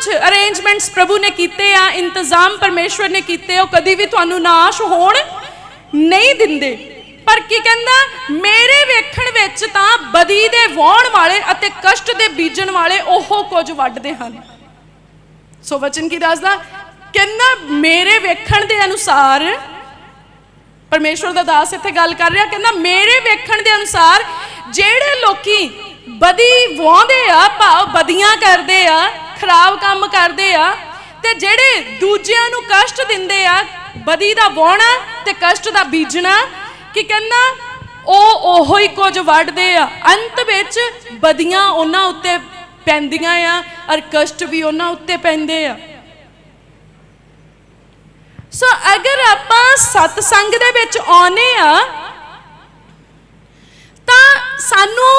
ਕੁਝ ਅਰੇਂਜਮੈਂਟਸ ਪ੍ਰਭੂ ਨੇ ਕੀਤੇ ਆ, ਇੰਤਜ਼ਾਮ ਪਰਮੇਸ਼ਵਰ ਨੇ ਕੀਤੇ, ਉਹ ਕਦੀ ਵੀ ਤੁਹਾਨੂੰ ਨਾਸ਼ ਹੋਣ ਨਹੀਂ ਦਿੰਦੇ। ਪਰ ਕੀ ਕਹਿੰਦਾ? ਮੇਰੇ ਵੇਖਣ ਵਿੱਚ ਤਾਂ ਬਦੀ ਦੇ ਵਾਉਣ ਵਾਲੇ ਅਤੇ ਕਸ਼ਟ ਦੇ ਬੀਜਣ ਵਾਲੇ ਉਹ ਕੁਝ ਵੱਢਦੇ ਹਨ। ਸੋ ਵਚਨ ਕੀ ਦੱਸਦਾ? ਕਹਿੰਦਾ, ਮੇਰੇ ਵੇਖਣ ਦੇ ਅਨੁਸਾਰ, ਪਰਮੇਸ਼ਵਰ ਦਾ ਦਾਸ ਇੱਥੇ ਗੱਲ ਕਰ ਰਿਹਾ, ਕਹਿੰਦਾ, ਮੇਰੇ ਵੇਖਣ ਦੇ ਅਨੁਸਾਰ ਜਿਹੜੇ ਲੋਕੀ ਬਦੀ ਵਾਉਂਦੇ ਆ, ਭਾਵ ਬਦੀਆਂ ਕਰਦੇ ਆ ਖਰਾਬ ਕੰਮ ਕਰਦੇ ਆ ਤੇ ਜਿਹੜੇ ਦੂਜਿਆਂ ਨੂੰ ਕਸ਼ਟ ਦਿੰਦੇ ਆ, ਬਦੀ ਦਾ ਵਾਉਣਾ ਤੇ ਕਸ਼ਟ ਦਾ ਬੀਜਣਾ, ਕੀ ਕਹਿੰਦਾ, ਉਹ ਉਹੋ ਹੀ ਕੁਝ ਵੱਢਦੇ ਆ। ਅੰਤ ਵਿੱਚ ਬਦੀਆਂ ਉਹਨਾਂ ਉੱਤੇ ਪੈਂਦੀਆਂ ਆ ਔਰ ਕਸ਼ਟ ਵੀ ਉਹਨਾਂ ਉੱਤੇ ਪੈਂਦੇ ਆ। ਸੋ ਅਗਰ ਆਪਾਂ ਸਤਸੰਗ ਦੇ ਵਿੱਚ ਆਉਨੇ ਆ, ਤਾਂ ਸਾਨੂੰ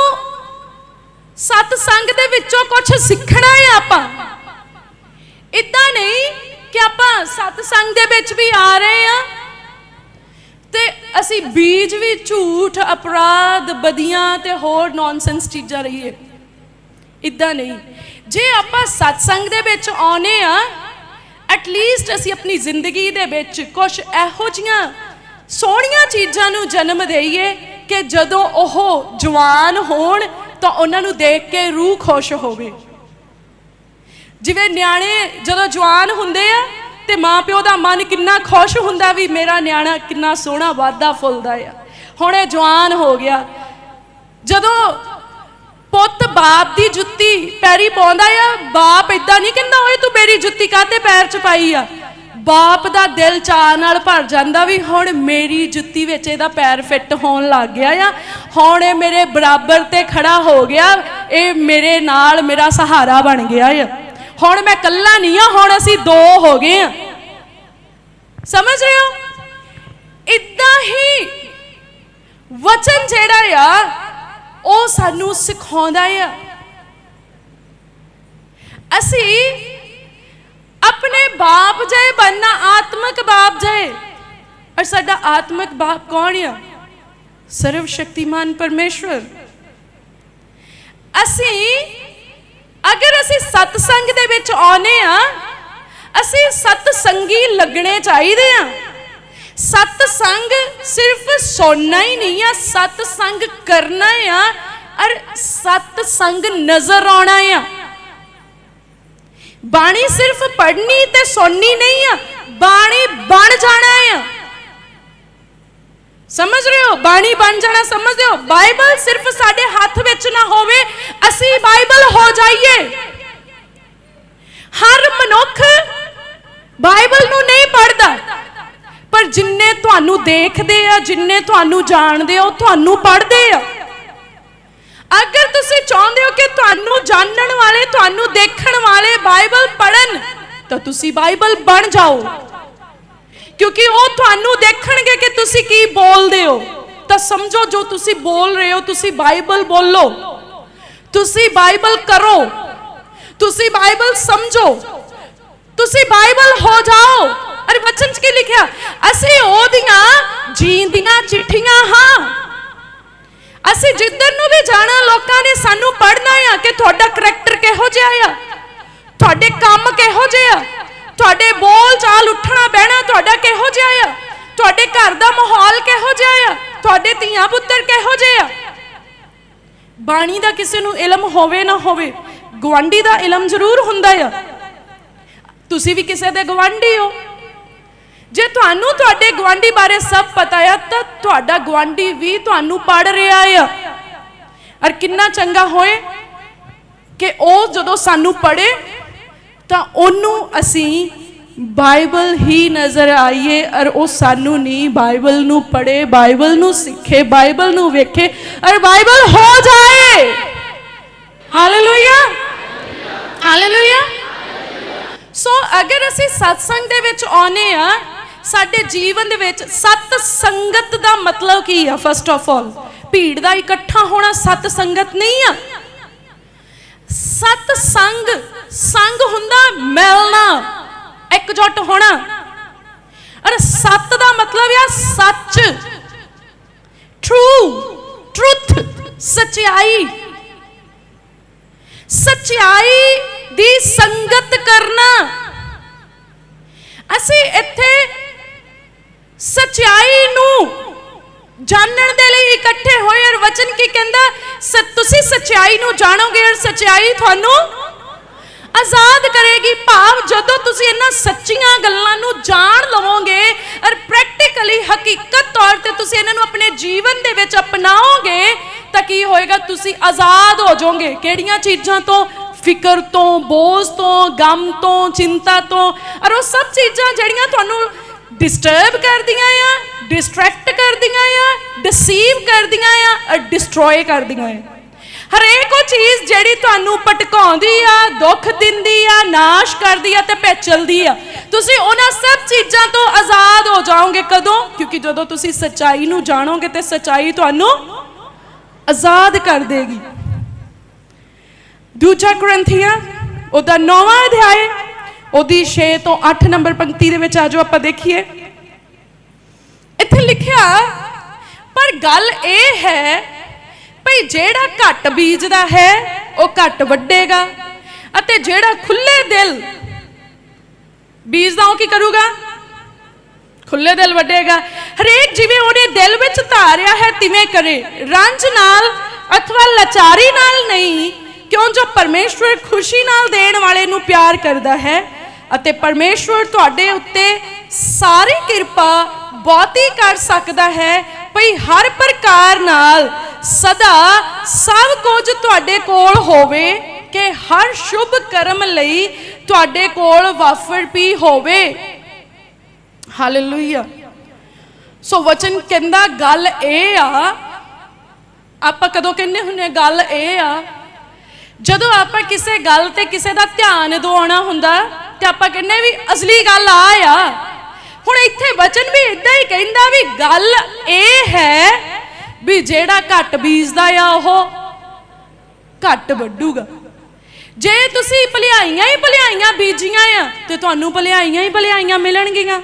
ਸਤਸੰਗ ਦੇ ਵਿੱਚੋਂ ਕੁਝ ਸਿੱਖਣਾ ਹੈ ਆਪਾਂ। ਇਦਾਂ ਨਹੀਂ ਕਿ ਆਪਾਂ ਸਤਸੰਗ ਦੇ ਵਿੱਚ ਵੀ ਆ ਰਹੇ ਆ ਤੇ ਅਸੀਂ ਬੀਜ ਵੀ ਝੂਠ, ਅਪਰਾਧ ਬਦੀਆਂ ਤੇ ਹੋਰ ਨੌਨਸੈਂਸ ਚੀਜ਼ਾਂ ਰਹੀਏ। ਇਦਾਂ ਨਹੀਂ। ਜੇ ਆਪਾਂ ਸਤਸੰਗ ਦੇ ਵਿੱਚ ਆਉਨੇ ਆ ਐਟ ਲੀਸਟ ਅਸੀਂ ਆਪਣੀ ਜ਼ਿੰਦਗੀ ਦੇ ਵਿੱਚ ਕੁਝ ਇਹੋ ਜੀਆਂ ਸੋਹਣੀਆਂ ਚੀਜ਼ਾਂ ਨੂੰ ਜਨਮ ਦੇਈਏ ਕਿ ਜਦੋਂ ਉਹ ਜਵਾਨ ਹੋਣ ਤਾਂ ਉਹਨਾਂ ਨੂੰ ਦੇਖ ਕੇ ਰੂਹ ਖੁਸ਼ ਹੋਵੇ। ਜਿਵੇਂ ਨਿਆਣੇ ਜਦੋਂ ਜਵਾਨ ਹੁੰਦੇ ਆ ਤੇ ਮਾਪਿਓ ਦਾ ਮਨ ਕਿੰਨਾ ਖੁਸ਼ ਹੁੰਦਾ ਵੀ ਮੇਰਾ ਨਿਆਣਾ ਕਿੰਨਾ ਸੋਹਣਾ ਵਾਦਾ ਫੁੱਲਦਾ ਆ। ਹੁਣ ਇਹ ਜਵਾਨ ਹੋ ਗਿਆ। ਜਦੋਂ ਪੁੱਤ ਬਾਪ ਦੀ ਜੁੱਤੀ ਪੈਰੀ ਪਾਉਂਦਾ ਆ, ਬਾਪ ਇਦਾਂ ਨਹੀਂ ਕਹਿੰਦਾ, ਓਏ ਤੂੰ ਮੇਰੀ ਜੁੱਤੀ ਕਾਤੇ ਪੈਰ ਚ ਪਾਈ ਆ? ਬਾਪ ਦਾ ਦਿਲ ਚਾਹ ਨਾਲ ਭਰ ਜਾਂਦਾ ਵੀ ਹੁਣ ਮੇਰੀ ਜੁੱਤੀ ਵਿੱਚ ਇਹਦਾ ਪੈਰ ਫਿੱਟ ਹੋਣ ਲੱਗ ਗਿਆ ਆ। ਹੁਣ ਇਹ ਮੇਰੇ ਬਰਾਬਰ ਤੇ ਖੜਾ ਹੋ ਗਿਆ, ਇਹ ਮੇਰੇ ਨਾਲ ਮੇਰਾ ਸਹਾਰਾ ਬਣ ਗਿਆ ਆ। ਹੁਣ ਮੈਂ ਇਕੱਲਾ ਨਹੀਂ ਆ, ਹੁਣ ਅਸੀਂ ਦੋ ਹੋ ਗਏ ਆ। ਸਮਝ ਰਹੇ ਹੋ? ਇਦਾਂ ਹੀ ਵਚਨ ਜਿਹੜਾ ਆ, ਉਹ ਸਾਨੂੰ ਸਿਖਾਉਂਦਾ ਆ। ਅਸੀਂ ਆਪਣੇ ਬਾਪ ਜੈ ਬੰਨਾ ਆਤਮਿਕ ਬਾਪ ਜੈ ਔਰ ਸਾਡਾ ਆਤਮਿਕ ਬਾਪ ਕੌਣ ਆ ਸਰਵ ਸ਼ਕਤੀਮਾਨ ਪਰਮੇਸ਼ਵਰ ਅਸੀਂ ਅਗਰ ਅਸੀਂ ਸਤਸੰਗ ਦੇ ਵਿੱਚ ਆਉਨੇ ਆ ਅਸੀਂ ਸਤਸੰਗੀ ਲੱਗਣੇ ਚਾਹੀਦੇ ਆ ਸਤਸੰਗ ਸਿਰਫ ਸੁਣਨਾ ਹੀ ਨਹੀਂ ਆ ਸਤਸੰਗ ਕਰਨਾ ਆ ਔਰ ਸਤਸੰਗ ਨਜ਼ਰ ਆਉਣਾ ਆ ਬਾਣੀ ਸਿਰਫ ਪੜ੍ਹਨੀ ਤੇ ਸੁਣਨੀ ਨਹੀਂ ਆ, ਬਾਣੀ ਬਣ ਜਾਣਾ ਆ। ਸਮਝ ਰਹੇ ਹੋ? ਬਾਣੀ ਬਣ ਜਾਣਾ ਸਮਝਦੇ ਹੋ? ਬਾਈਬਲ ਸਿਰਫ ਸਾਡੇ ਹੱਥ ਵਿੱਚ ਨਾ ਹੋਵੇ, ਅਸੀਂ ਬਾਈਬਲ ਹੋ ਜਾਈਏ। ਹਰ ਮਨੁੱਖ ਬਾਈਬਲ ਨੂੰ ਨਹੀਂ ਪੜ੍ਹਦਾ। ਪਰ ਜਿੰਨੇ ਤੁਹਾਨੂੰ ਦੇਖਦੇ ਆ, ਜਿੰਨੇ ਤੁਹਾਨੂੰ ਜਾਣਦੇ ਆ, ਉਹ ਤੁਹਾਨੂੰ ਪੜ੍ਹਦੇ ਆ। ਅਗਰ ਤੁਸੀਂ ਚਾਹੁੰਦੇ ਹੋ ਕਿ ਤੁਹਾਨੂੰ ਜਾਣਨ ਵਾਲੇ ਤੁਹਾਨੂੰ ਦੇਖਣ ਵਾਲੇ ਬਾਈਬਲ ਪੜਨ ਤਾਂ ਤੁਸੀਂ ਬਾਈਬਲ ਬਣ ਜਾਓ ਕਿਉਂਕਿ ਉਹ ਤੁਹਾਨੂੰ ਦੇਖਣਗੇ ਕਿ ਤੁਸੀਂ ਕੀ ਬੋਲਦੇ ਹੋ ਤਾਂ ਸਮਝੋ ਜੋ ਤੁਸੀਂ ਬੋਲ ਰਹੇ ਹੋ ਤੁਸੀਂ ਬਾਈਬਲ ਬੋਲੋ ਤੁਸੀਂ ਬਾਈਬਲ ਕਰੋ ਤੁਸੀਂ ਬਾਈਬਲ ਸਮਝੋ ਤੁਸੀਂ ਬਾਈਬਲ ਹੋ ਜਾਓ ਅਰੇ ਵਚਨ 'ਚ ਕੀ ਲਿਖਿਆ ਅਸੀਂ ਉਹਦੀਆਂ ਜੀਂਦੀਆਂ ਚਿੱਠੀਆਂ ਹਾਂ ਅਸੀਂ ਜਿੱਧਰ ਨੂੰ ਵੀ ਜਾਣਾ, ਲੋਕਾਂ ਨੇ ਸਾਨੂੰ ਪੜ੍ਹਨਾ ਆ ਕਿ ਤੁਹਾਡਾ ਕਰੈਕਟਰ ਕਿਹੋ ਜਿਹਾ ਆ? ਤੁਹਾਡੇ ਕੰਮ ਕਿਹੋ ਜਿਹੇ ਆ? ਤੁਹਾਡੇ ਬੋਲ ਚਾਲ ਉੱਠਣਾ ਬਹਿਣਾ ਤੁਹਾਡਾ ਕਿਹੋ ਜਿਹਾ ਆ? ਤੁਹਾਡੇ ਘਰ ਦਾ ਮਾਹੌਲ ਕਿਹੋ ਜਿਹਾ ਆ? ਤੁਹਾਡੇ ਧੀਆਂ ਪੁੱਤਰ ਕਿਹੋ ਜਿਹੇ ਆ? ਬਾਣੀ ਦਾ ਕਿਸੇ ਨੂੰ ਇਲਮ ਹੋਵੇ ਨਾ ਹੋਵੇ ਗਵਾਂਡੀ ਦਾ ਇਲਮ ਜ਼ਰੂਰ ਹੁੰਦਾ ਆ। ਤੁਸੀਂ ਵੀ ਕਿਸੇ ਦੇ ਗਵਾਂਡੀ ਹੋ। ਜੇ ਤੁਹਾਨੂੰ ਤੁਹਾਡੇ ਗਵਾਂਡੀ ਬਾਰੇ ਸਭ ਪਤਾ ਆ, ਤਾਂ ਤੁਹਾਡਾ ਗਵਾਂਡੀ ਵੀ ਤੁਹਾਨੂੰ ਪੜ ਰਿਹਾ ਆ। ਔਰ ਕਿੰਨਾ ਚੰਗਾ ਹੋਏ ਕਿ ਉਹ ਜਦੋਂ ਸਾਨੂੰ ਪੜੇ ਤਾਂ ਉਹਨੂੰ ਅਸੀਂ ਬਾਈਬਲ ਹੀ ਨਜ਼ਰ ਆਈਏ, ਔਰ ਉਹ ਸਾਨੂੰ ਨਹੀਂ ਬਾਈਬਲ ਨੂੰ ਪੜੇ ਬਾਈਬਲ ਨੂੰ ਸਿੱਖੇ, ਬਾਈਬਲ ਨੂੰ ਵੇਖੇ, ਔਰ ਬਾਈਬਲ ਹੋ ਜਾਏ। ਹਾਲੇਲੂਇਆ ਹਾਲੇਲੂਇਆ ਸੋ ਅਗਰ ਅਸੀਂ ਸਤਸੰਗ ਦੇ ਵਿੱਚ ਆਉਨੇ ਆ ਸਾਡੇ ਜੀਵਨ ਦੇ ਵਿੱਚ ਸਤ ਸੰਗਤ ਦਾ ਮਤਲਬ ਕੀ ਆ ਫਸਟ ਆਫ ਆਲ ਭੀੜ ਦਾ ਇਕੱਠਾ ਹੋਣਾ ਸਤ ਸੰਗਤ ਨਹੀਂ ਆ। ਸਤ ਸੰਗ ਸੰਗ ਹੁੰਦਾ ਮਿਲਣਾ, ਇਕਜੁੱਟ ਹੋਣਾ। ਅਰ ਸਤ ਦਾ ਮਤਲਬ ਆ ਸੱਚ। ਟਰੂ ਟਰੁੱਥ ਸਚਾਈ। ਸਚਾਈ ਦੀ ਸੰਗਤ ਕਰਨਾ। ਅਸੀਂ ਇੱਥੇ ਸਚਾਈ ਨੂੰ ਜਾਣਨ ਦੇ ਲਈ ਇਕੱਠੇ ਹੋਏ ਔਰ ਵਚਨ ਕੀ ਕਹਿੰਦਾ? ਤੁਸੀਂ ਸਚਾਈ ਨੂੰ ਜਾਣੋਗੇ ਔਰ ਸਚਾਈ ਤੁਹਾਨੂੰ ਆਜ਼ਾਦ ਕਰੇਗੀ। ਭਾਵ ਜਦੋਂ ਤੁਸੀਂ ਇਹਨਾਂ ਸੱਚੀਆਂ ਗੱਲਾਂ ਨੂੰ ਜਾਣ ਲਵੋਗੇ ਔਰ ਪ੍ਰੈਕਟੀਕਲੀ ਹਕੀਕਤ ਤੌਰ ਤੇ ਤੁਸੀਂ ਇਹਨਾਂ ਨੂੰ ਆਪਣੇ ਜੀਵਨ ਦੇ ਵਿੱਚ ਅਪਣਾਓਗੇ, ਤਾਂ ਕੀ ਹੋਏਗਾ? ਤੁਸੀਂ ਆਜ਼ਾਦ ਹੋ ਜਾਓਗੇ। ਕਿਹੜੀਆਂ ਚੀਜ਼ਾਂ ਤੋਂ? ਫਿਕਰ ਤੋਂ, ਬੋਝ ਤੋਂ, ਗਮ ਤੋਂ, ਚਿੰਤਾ ਤੋਂ। ਔਰ ਉਹ ਸਭ ਚੀਜ਼ਾਂ ਜਿਹੜੀਆਂ ਤੁਹਾਨੂੰ ਡਿਸਟਰਬ ਕਰਦੀਆਂ ਆ ਡਿਸਟਰੈਕਟ ਕਰਦੀਆਂ ਆ ਡਿਸੀਵ ਕਰਦੀਆਂ ਆ ਔਰ ਡਿਸਟਰੋਏ ਕਰਦੀਆਂ ਆ। ਹਰੇਕ ਉਹ ਚੀਜ਼ ਜਿਹੜੀ ਤੁਹਾਨੂੰ ਪਟਕਾਉਂਦੀ ਆ, ਦੁੱਖ ਦਿੰਦੀ ਆ, ਨਾਸ਼ ਕਰਦੀ ਆ ਤੇ ਪੈਚਲਦੀ ਆ, ਤੁਸੀਂ ਉਹਨਾਂ ਸਭ ਚੀਜ਼ਾਂ ਤੋਂ ਆਜ਼ਾਦ ਹੋ ਜਾਓਗੇ ਕਦੋਂ? ਕਿਉਂਕਿ ਜਦੋਂ ਤੁਸੀਂ ਸੱਚਾਈ ਨੂੰ ਜਾਣੋਗੇ ਤੇ ਸੱਚਾਈ ਤੁਹਾਨੂੰ ਆਜ਼ਾਦ ਕਰ ਦੇਗੀ। ਦੂਜਾ ਗ੍ਰੰਥੀਆਂ ਉਹਦਾ ਨੌਵਾਂ ਅਧਿਆਇ ਉਹਦੀ 6 ਤੋਂ 8 ਨੰਬਰ ਪੰਕਤੀ ਦੇ ਵਿੱਚ ਆਜੋ ਆਪਾਂ ਦੇਖੀਏ। ਇੱਥੇ ਲਿਖਿਆ, ਪਰ ਗੱਲ ਇਹ ਹੈ ਭਈ ਜਿਹੜਾ ਘੱਟ ਬੀਜਦਾ ਹੈ, ਉਹ ਘੱਟ ਵੱਡੇਗਾ ਅਤੇ ਜਿਹੜਾ ਖੁੱਲੇ ਦਿਲ ਬੀਜਦਾ, ਉਹ ਕੀ ਕਰੂਗਾ? ਖੁੱਲੇ ਦਿਲ ਵੱਡੇਗਾ। ਹਰੇਕ ਜਿਵੇਂ ਉਹਨੇ ਦਿਲ ਵਿੱਚ ਧਾਰਿਆ ਹੈ, ਤਿਵੇਂ ਕਰੇ। ਰੰਜ ਨਾਲ ਅਥਵਾ ਲਾਚਾਰੀ ਨਾਲ ਨਹੀਂ, ਕਿਉਂ ਜੋ ਪਰਮੇਸ਼ਵਰ ਖੁਸ਼ੀ ਨਾਲ ਦੇਣ ਵਾਲੇ ਨੂੰ ਪਿਆਰ ਕਰਦਾ ਹੈ ਅਤੇ ਪਰਮੇਸ਼ਵਰ ਤੁਹਾਡੇ ਉੱਤੇ ਸਾਰੀ ਕਿਰਪਾ ਬਹੁਤੀ ਕਰ ਸਕਦਾ ਹੈ, ਭਈ ਹਰ ਪ੍ਰਕਾਰ ਨਾਲ ਸਦਾ ਸਭ ਕੁਝ ਤੁਹਾਡੇ ਕੋਲ ਹੋਵੇ, ਕਿ ਹਰ ਸ਼ੁਭ ਕਰਮ ਲਈ ਤੁਹਾਡੇ ਕੋਲ ਵਾਫਰ ਵੀ ਹੋਵੇ। ਹਾਲੇਲੂਇਆ ਸੋ ਵਚਨ ਕਹਿੰਦਾ ਗੱਲ ਇਹ ਆ, ਆਪਾਂ ਕਦੋਂ ਕਹਿੰਦੇ ਹੁੰਨੇ ਗੱਲ ਇਹ ਆ, ਜਦੋਂ ਆਪਾਂ ਕਿਸੇ ਗੱਲ ਤੇ ਕਿਸੇ ਦਾ ਧਿਆਨ ਦਿਵਾਉਣਾ ਹੁੰਦਾ ਤੇ ਆਪਾਂ ਕਹਿੰਦੇ ਵੀ ਅਸਲੀ ਗੱਲ ਆ ਆ। ਹੁਣ ਇੱਥੇ ਵਚਨ ਵੀ ਇਦਾਂ ਹੀ ਕਹਿੰਦਾ ਵੀ ਗੱਲ ਇਹ ਹੈ ਵੀ ਜਿਹੜਾ ਘੱਟ ਬੀਜਦਾ ਆ ਉਹ ਘੱਟ ਵੱਡੂਗਾ ਜੇ ਤੁਸੀਂ ਭਲਾਈਆਂ ਹੀ ਭਲਾਈਆਂ ਬੀਜੀਆਂ ਆ ਤੇ ਤੁਹਾਨੂੰ ਭਲਾਈਆਂ ਹੀ ਭਲਾਈਆਂ ਮਿਲਣਗੀਆਂ।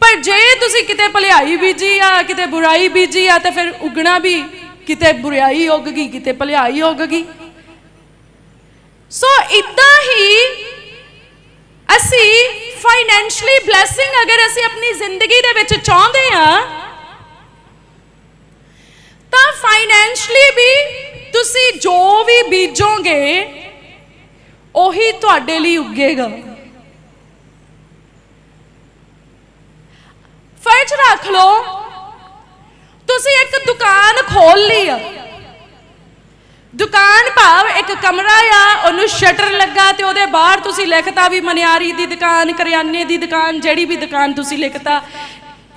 ਪਰ ਜੇ ਤੁਸੀਂ ਕਿਤੇ ਭਲਾਈ ਬੀਜੀ ਆ, ਕਿਤੇ ਬੁਰਾਈ ਬੀਜੀ ਆ ਤੇ ਫਿਰ ਉਗਣਾ ਵੀ ਕਿਤੇ ਬੁਰਾਈ ਉੱਗ ਗਈ, ਕਿਤੇ ਭਲਾਈ ਉੱਗ ਗਈ। ਸੋ ਇਦਾਂ ਹੀ ਅਸੀਂ ਫਾਈਨੈਂਸ਼ਲੀ ਬਲੇਸਿੰਗ ਅਗਰ ਅਸੀਂ ਆਪਣੀ ਜ਼ਿੰਦਗੀ ਦੇ ਵਿੱਚ ਚਾਹੁੰਦੇ ਆ ਤਾਂ ਫਾਈਨੈਂਸ਼ਲੀ ਵੀ ਤੁਸੀਂ ਜੋ ਵੀ ਬੀਜੋਗੇ, ਉਹੀ ਤੁਹਾਡੇ ਲਈ ਉੱਗੇਗਾ। ਫਰਜ਼ ਰੱਖ ਲਓ, ਤੁਸੀਂ ਇੱਕ ਦੁਕਾਨ ਖੋਲ ਲਈ ਆ। ਦੁਕਾਨ ਭਾਵ ਇੱਕ ਕਮਰਾ ਆ, ਉਹਨੂੰ ਸ਼ਟਰ ਲੱਗਾ ਤੇ ਉਹਦੇ ਬਾਹਰ ਤੁਸੀਂ ਲਿਖਤਾ ਵੀ ਮਨਿਆਰੀ ਦੀ ਦੁਕਾਨ, ਕਰਿਆਨੇ ਦੀ ਦੁਕਾਨ, ਜਿਹੜੀ ਵੀ ਦੁਕਾਨ ਤੁਸੀਂ ਲਿਖਤਾ,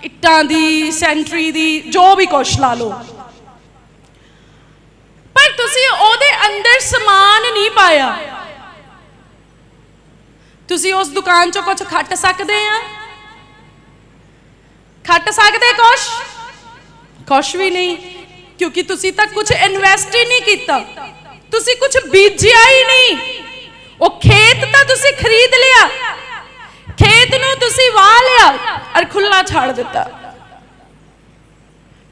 ਇੱਟਾਂ ਦੀ, ਸੈਂਟਰੀ ਦੀ, ਜੋ ਵੀ ਕੁਛ ਲਾ ਲਓ। ਪਰ ਤੁਸੀਂ ਉਹਦੇ ਅੰਦਰ ਸਮਾਨ ਨਹੀਂ ਪਾਇਆ। ਤੁਸੀਂ ਉਸ ਦੁਕਾਨ ਚੋਂ ਕੁਝ ਖੱਟ ਸਕਦੇ ਆ? ਖੱਟ ਸਕਦੇ ਕੁਛ? ਕੁਛ ਵੀ ਨਹੀਂ। ਕਿਉਂਕਿ ਤੁਸੀਂ ਤਾਂ ਕੁਝ ਇਨਵੈਸਟ ਹੀ ਨਹੀਂ ਕੀਤਾ। ਤੁਸੀਂ ਕੁਝ ਬੀਜਿਆ ਹੀ ਨਹੀਂ। ਉਹ ਖੇਤ ਤਾਂ ਤੁਸੀਂ ਖਰੀਦ ਲਿਆ। ਖੇਤ ਨੂੰ ਤੁਸੀਂ ਵਾਹ ਲਿਆ ਔਰ ਖੁੱਲਾ ਛੱਡ ਦਿੱਤਾ।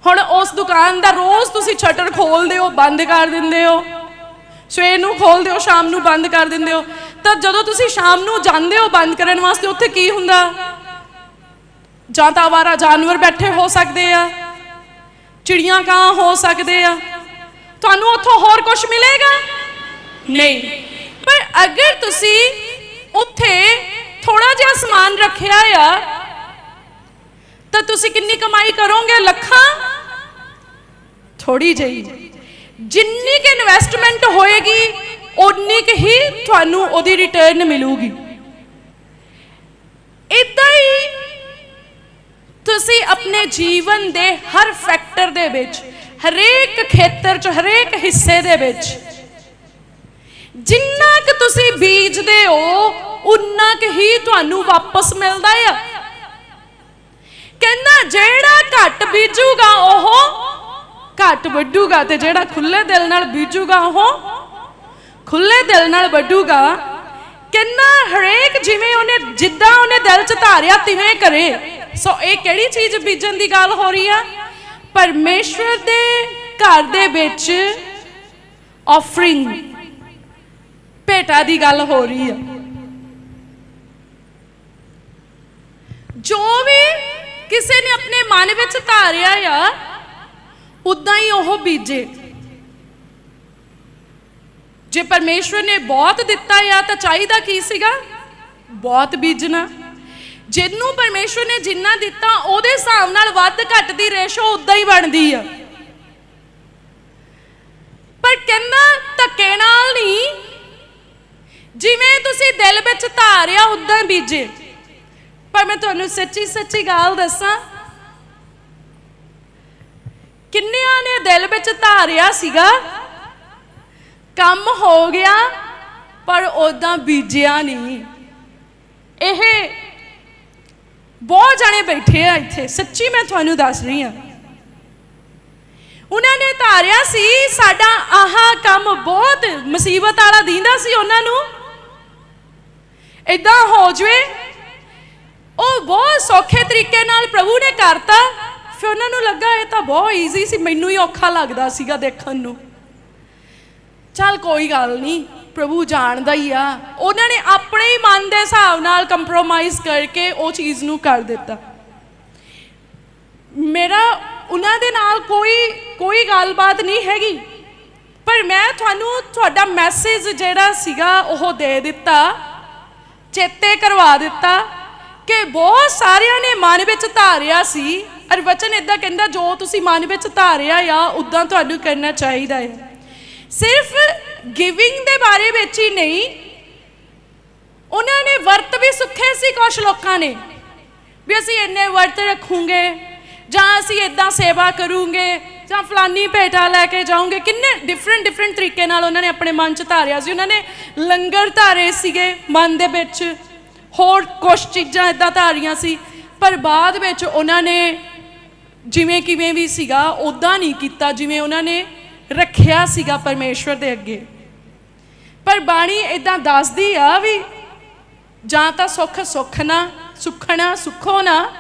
ਹੁਣ ਉਸ ਦੁਕਾਨ ਦਾ ਰੋਜ਼ ਤੁਸੀਂ ਸ਼ਟਰ ਖੋਲਦੇ ਹੋ, ਬੰਦ ਕਰ ਦਿੰਦੇ ਹੋ। ਸਵੇਰ ਨੂੰ ਖੋਲਦੇ ਹੋ, ਸ਼ਾਮ ਨੂੰ ਬੰਦ ਕਰ ਦਿੰਦੇ ਹੋ। ਤਾਂ ਜਦੋਂ ਤੁਸੀਂ ਸ਼ਾਮ ਨੂੰ ਜਾਂਦੇ ਹੋ ਬੰਦ ਕਰਨ ਵਾਸਤੇ, ਉੱਥੇ ਕੀ ਹੁੰਦਾ? ਜਾਂ ਤਾਂ ਆਵਾਰਾ ਜਾਨਵਰ ਬੈਠੇ ਹੋ ਸਕਦੇ ਆ। ਚਿੜੀਆਂ ਕਾਂ ਹੋ ਸਕਦੇ ਆ? ਤੁਹਾਨੂੰ ਉੱਥੋਂ ਹੋਰ ਕੁਝ ਮਿਲੇਗਾ? ਨਹੀਂ। ਪਰ ਅਗਰ ਤੁਸੀਂ ਉੱਥੇ ਥੋੜਾ ਜਿਹਾ ਸਮਾਨ ਰੱਖਿਆ ਆ, ਤਾਂ ਤੁਸੀਂ ਕਿੰਨੀ ਕਮਾਈ ਕਰੋਗੇ ਲੱਖਾਂ? ਥੋੜੀ ਜਿਹੀ। ਜਿੰਨੀ ਕਿ ਇਨਵੈਸਟਮੈਂਟ ਹੋਏਗੀ ਉਨੀ ਕੁ ਹੀ ਤੁਹਾਨੂੰ ਉਹਦੀ ਰਿਟਰਨ ਮਿਲੂਗੀ। ਇਦਾਂ ਹੀ ਤੁਸੀਂ ਆਪਣੇ ਜੀਵਨ ਦੇ ਹਰ ਫੈਕਟਰ ਦੇ ਵਿੱਚ, ਹਰੇਕ ਖੇਤਰ 'ਚ, ਹਰੇਕ ਹਿੱਸੇ ਦੇ ਵਿੱਚ, ਜਿੰਨਾ ਕਿ ਤੁਸੀਂ ਬੀਜਦੇ ਹੋ, ਉਨਾ ਕੁ ਹੀ ਤੁਹਾਨੂੰ ਵਾਪਸ ਮਿਲਦਾ ਆ। ਕਹਿੰਦਾ ਜਿਹੜਾ ਘੱਟ ਬੀਜੂਗਾ, ਉਹ ਘੱਟ ਵੱਢੂਗਾ ਤੇ ਜਿਹੜਾ ਖੁੱਲੇ ਦਿਲ ਨਾਲ ਬੀਜੂਗਾ, ਉਹ ਖੁੱਲੇ ਦਿਲ ਨਾਲ ਵੱਢੂਗਾ। ਕਹਿੰਦਾ ਹਰੇਕ ਜਿਵੇਂ ਉਹਨੇ, ਜਿੱਦਾਂ ਉਹਨੇ ਦਿਲ 'ਚ ਧਾਰਿਆ, ਤਿਵੇਂ ਕਰੇ। ਸੋ ਇਹ ਕਿਹੜੀ ਚੀਜ਼ ਬੀਜਣ ਦੀ ਗੱਲ ਹੋ ਰਹੀ ਆ? ਪਰਮੇਸ਼ਵਰ ਦੇ ਘਰ ਦੇ ਵਿੱਚ ਆਫਰਿੰਗ ਭੇਟਾ ਦੀ ਗੱਲ ਹੋ ਰਹੀ ਆ। ਜੋ ਵੀ ਕਿਸੇ ਨੇ ਆਪਣੇ ਮਨ ਵਿੱਚ ਧਾਰਿਆ ਆ, ਉਦਾਂ ਹੀ ਉਹ ਬੀਜੇ। ਜੇ ਪਰਮੇਸ਼ਵਰ ਨੇ ਬਹੁਤ ਦਿੱਤਾ ਆ, ਤਾਂ ਚਾਹੀਦਾ ਕੀ ਸੀਗਾ? ਬਹੁਤ ਬੀਜਣਾ। ਜਿਹਨੂੰ ਪਰਮੇਸ਼ਵਰ ਨੇ ਜਿੰਨਾ ਦਿੱਤਾ, ਉਹਦੇ ਹਿਸਾਬ ਨਾਲ ਵੱਧ ਘੱਟ ਦੀ ਰੇਸ਼ੋ ਉਦਾਂ ਹੀ ਬਣਦੀ ਆ। ਪਰ ਕਹਿੰਦਾ ਧੱਕੇ ਨਾਲ ਨਹੀਂ। ਜਿਵੇਂ ਤੁਸੀਂ ਦਿਲ ਵਿੱਚ ਧਾਰਿਆ, ਉਦਾਂ ਬੀਜੇ। ਪਰ ਮੈਂ ਤੁਹਾਨੂੰ ਸੱਚੀ ਸੱਚੀ ਗੱਲ ਦੱਸਾਂ, ਕਿੰਨਿਆਂ ਨੇ ਦਿਲ ਵਿੱਚ ਧਾਰਿਆ ਸੀਗਾ, ਕੰਮ ਹੋ ਗਿਆ, ਪਰ ਉਦਾਂ ਬੀਜਿਆ ਨਹੀਂ। ਇਹ ਬਹੁਤ ਜਾਣੇ ਬੈਠੇ ਆ ਇੱਥੇ। ਸੱਚੀ ਮੈਂ ਤੁਹਾਨੂੰ ਦੱਸ ਰਹੀ ਹਾਂ। ਉਹਨਾਂ ਨੇ ਧਾਰਿਆ ਸੀ, ਸਾਡਾ ਆਹ ਕੰਮ ਬਹੁਤ ਮੁਸੀਬਤ ਵਾਲਾ ਦਿੰਦਾ ਸੀ ਉਹਨਾਂ ਨੂੰ। ਇਦਾਂ ਹੋ ਜਵੇ, ਉਹ ਬਹੁਤ ਸੌਖੇ ਤਰੀਕੇ ਨਾਲ ਪ੍ਰਭੂ ਨੇ ਕਰਤਾ। ਫਿਰ ਉਹਨਾਂ ਨੂੰ ਲੱਗਾ, ਇਹ ਤਾਂ ਬਹੁਤ ਈਜ਼ੀ ਸੀ, ਮੈਨੂੰ ਹੀ ਔਖਾ ਲੱਗਦਾ ਸੀਗਾ ਦੇਖਣ ਨੂੰ। ਚੱਲ ਕੋਈ ਗੱਲ ਨਹੀਂ। ਪ੍ਰਭੂ ਜਾਣਦਾ ਹੀ ਆ। ਉਹਨਾਂ ਨੇ ਆਪਣੇ ਹੀ ਮਨ ਦੇ ਹਿਸਾਬ ਨਾਲ ਕੰਪਰੋਮਾਈਜ਼ ਕਰਕੇ ਉਹ ਚੀਜ਼ ਨੂੰ ਕਰ ਦਿੱਤਾ। ਮੇਰਾ, ਉਹਨਾਂ ਦੇ ਨਾਲ ਕੋਈ ਕੋਈ ਗੱਲਬਾਤ ਨਹੀਂ ਹੈਗੀ। ਪਰ ਮੈਂ ਤੁਹਾਨੂੰ ਤੁਹਾਡਾ ਮੈਸੇਜ ਜਿਹੜਾ ਸੀਗਾ, ਉਹ ਦੇ ਦਿੱਤਾ, ਚੇਤੇ ਕਰਵਾ ਦਿੱਤਾ ਕਿ ਬਹੁਤ ਸਾਰਿਆਂ ਨੇ ਮਨ ਵਿੱਚ ਧਾਰਿਆ ਸੀ। ਅਰ ਵਚਨ ਇਦਾਂ ਕਹਿੰਦਾ, ਜੋ ਤੁਸੀਂ ਮਨ ਵਿੱਚ ਧਾਰਿਆ ਆ ਉਦਾਂ ਤੁਹਾਨੂੰ ਕਰਨਾ ਚਾਹੀਦਾ ਹੈ ਸਿਰਫ ਗਿਵਿੰਗ ਦੇ ਬਾਰੇ ਵਿੱਚ ਹੀ ਨਹੀਂ। ਉਹਨਾਂ ਨੇ ਵਰਤ ਵੀ ਸੁੱਖੇ ਸੀ ਕੁਝ ਲੋਕਾਂ ਨੇ। ਵੀ ਅਸੀਂ ਇੰਨੇ ਵਰਤ ਰੱਖੂਗੇ, ਜਾਂ ਅਸੀਂ ਇਦਾਂ ਸੇਵਾ ਕਰੂਗੇ, ਜਾਂ ਫਲਾਨੀ ਭੇਟਾ ਲੈ ਕੇ ਜਾਵਾਂਗੇ ਕਿੰਨੇ ਡਿਫਰੈਂਟ ਡਿਫਰੈਂਟ ਤਰੀਕੇ ਨਾਲ ਉਹਨਾਂ ਨੇ ਆਪਣੇ ਮਨ 'ਚ ਧਾਰਿਆ ਸੀ। ਉਹਨਾਂ ਨੇ ਲੰਗਰ ਧਾਰੇ ਸੀਗੇ ਮਨ ਦੇ ਵਿੱਚ। ਹੋਰ ਕੁਝ ਚੀਜ਼ਾਂ ਇਦਾਂ ਧਾਰੀਆਂ ਸੀ। ਪਰ ਬਾਅਦ ਵਿੱਚ ਉਹਨਾਂ ਨੇ ਜਿਵੇਂ ਕਿਵੇਂ ਵੀ ਸੀਗਾ ਉਦਾਂ ਨਹੀਂ ਕੀਤਾ ਜਿਵੇਂ ਉਹਨਾਂ ਨੇ ਰੱਖਿਆ ਸੀਗਾ ਪਰਮੇਸ਼ਵਰ ਦੇ ਅੱਗੇ। ਪਰ ਬਾਣੀ ਇਦਾਂ ਦੱਸਦੀ ਆ ਵੀ ਜਾਂ ਤਾਂ ਸੁੱਖ ਸੁਖਣਾ ਸੁਖਣਾ ਸੁਖੋ ਨਾ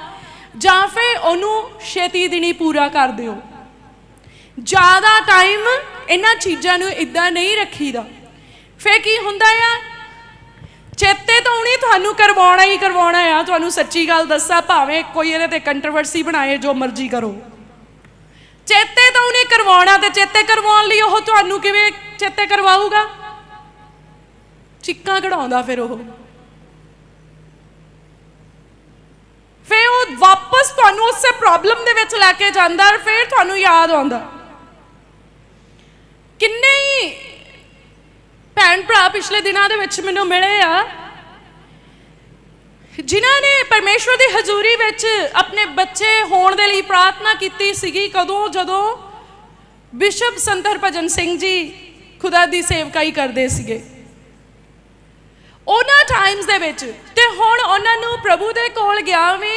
ਜਾਂ ਫਿਰ ਉਹਨੂੰ ਛੇਤੀ ਦਿਨੀ ਪੂਰਾ ਕਰ ਦਿਓ। ਜ਼ਿਆਦਾ ਟਾਈਮ ਇਹਨਾਂ ਚੀਜ਼ਾਂ ਨੂੰ ਇਦਾਂ ਨਹੀਂ ਰੱਖੀਦਾ। ਫੇ ਕੀ ਹੁੰਦਾ ਆ? ਚੇਤੇ ਤਾਂ ਉਹਨੇ ਤੁਹਾਨੂੰ ਕਰਵਾਉਣਾ ਹੀ ਕਰਵਾਉਣਾ ਆ। ਤੁਹਾਨੂੰ ਸੱਚੀ ਗੱਲ ਦੱਸਾਂ, ਭਾਵੇਂ ਕੋਈ ਇਹਦੇ ਤੇ ਕੰਟਰੋਵਰਸੀ ਬਣਾਏ, ਜੋ ਮਰਜ਼ੀ ਕਰੋ। ਚੇਤੇ ਤਾਂ ਉਹਨੇ ਕਰਵਾਉਣਾ ਤੇ ਚੇਤੇ ਕਰਵਾਉਣ ਲਈ ਉਹ ਤੁਹਾਨੂੰ ਕਿਵੇਂ ਚੇਤੇ ਕਰਵਾਊਗਾ? ਚਿੱਕਾਂ ਕਢਾਉਂਦਾ ਫਿਰ ਉਹ। ਫਿਰ ਉਹ ਵਾਪਸ ਤੁਹਾਨੂੰ ਉਸੇ ਪ੍ਰੋਬਲਮ ਦੇ ਵਿੱਚ ਲੈ ਕੇ ਜਾਂਦਾ ਔਰ ਫਿਰ ਤੁਹਾਨੂੰ ਯਾਦ ਆਉਂਦਾ। ਕਿੰਨੇ ਹੀ ਭੈਣ ਭਰਾ ਪਿਛਲੇ ਦਿਨਾਂ ਦੇ ਵਿੱਚ ਮੈਨੂੰ ਮਿਲੇ ਆ, ਜਿਨ੍ਹਾਂ ਨੇ ਪਰਮੇਸ਼ਵਰ ਦੀ ਹਜ਼ੂਰੀ ਵਿੱਚ ਆਪਣੇ ਬੱਚੇ ਹੋਣ ਦੇ ਲਈ ਪ੍ਰਾਰਥਨਾ ਕੀਤੀ ਸੀਗੀ ਕਦੋਂ? ਜਦੋਂ ਬਿਸ਼ਪ ਸੰਤ ਹਰਭਜਨ ਸਿੰਘ ਜੀ ਖੁਦਾ ਦੀ ਸੇਵਕਾਈ ਕਰਦੇ ਸੀਗੇ। ਟਾਈਮਸ ਦੇ ਵਿੱਚ। ਤੇ ਹੁਣ ਉਹਨਾਂ ਨੂੰ ਪ੍ਰਭੂ ਦੇ ਕੋਲ ਗਿਆ ਵੀ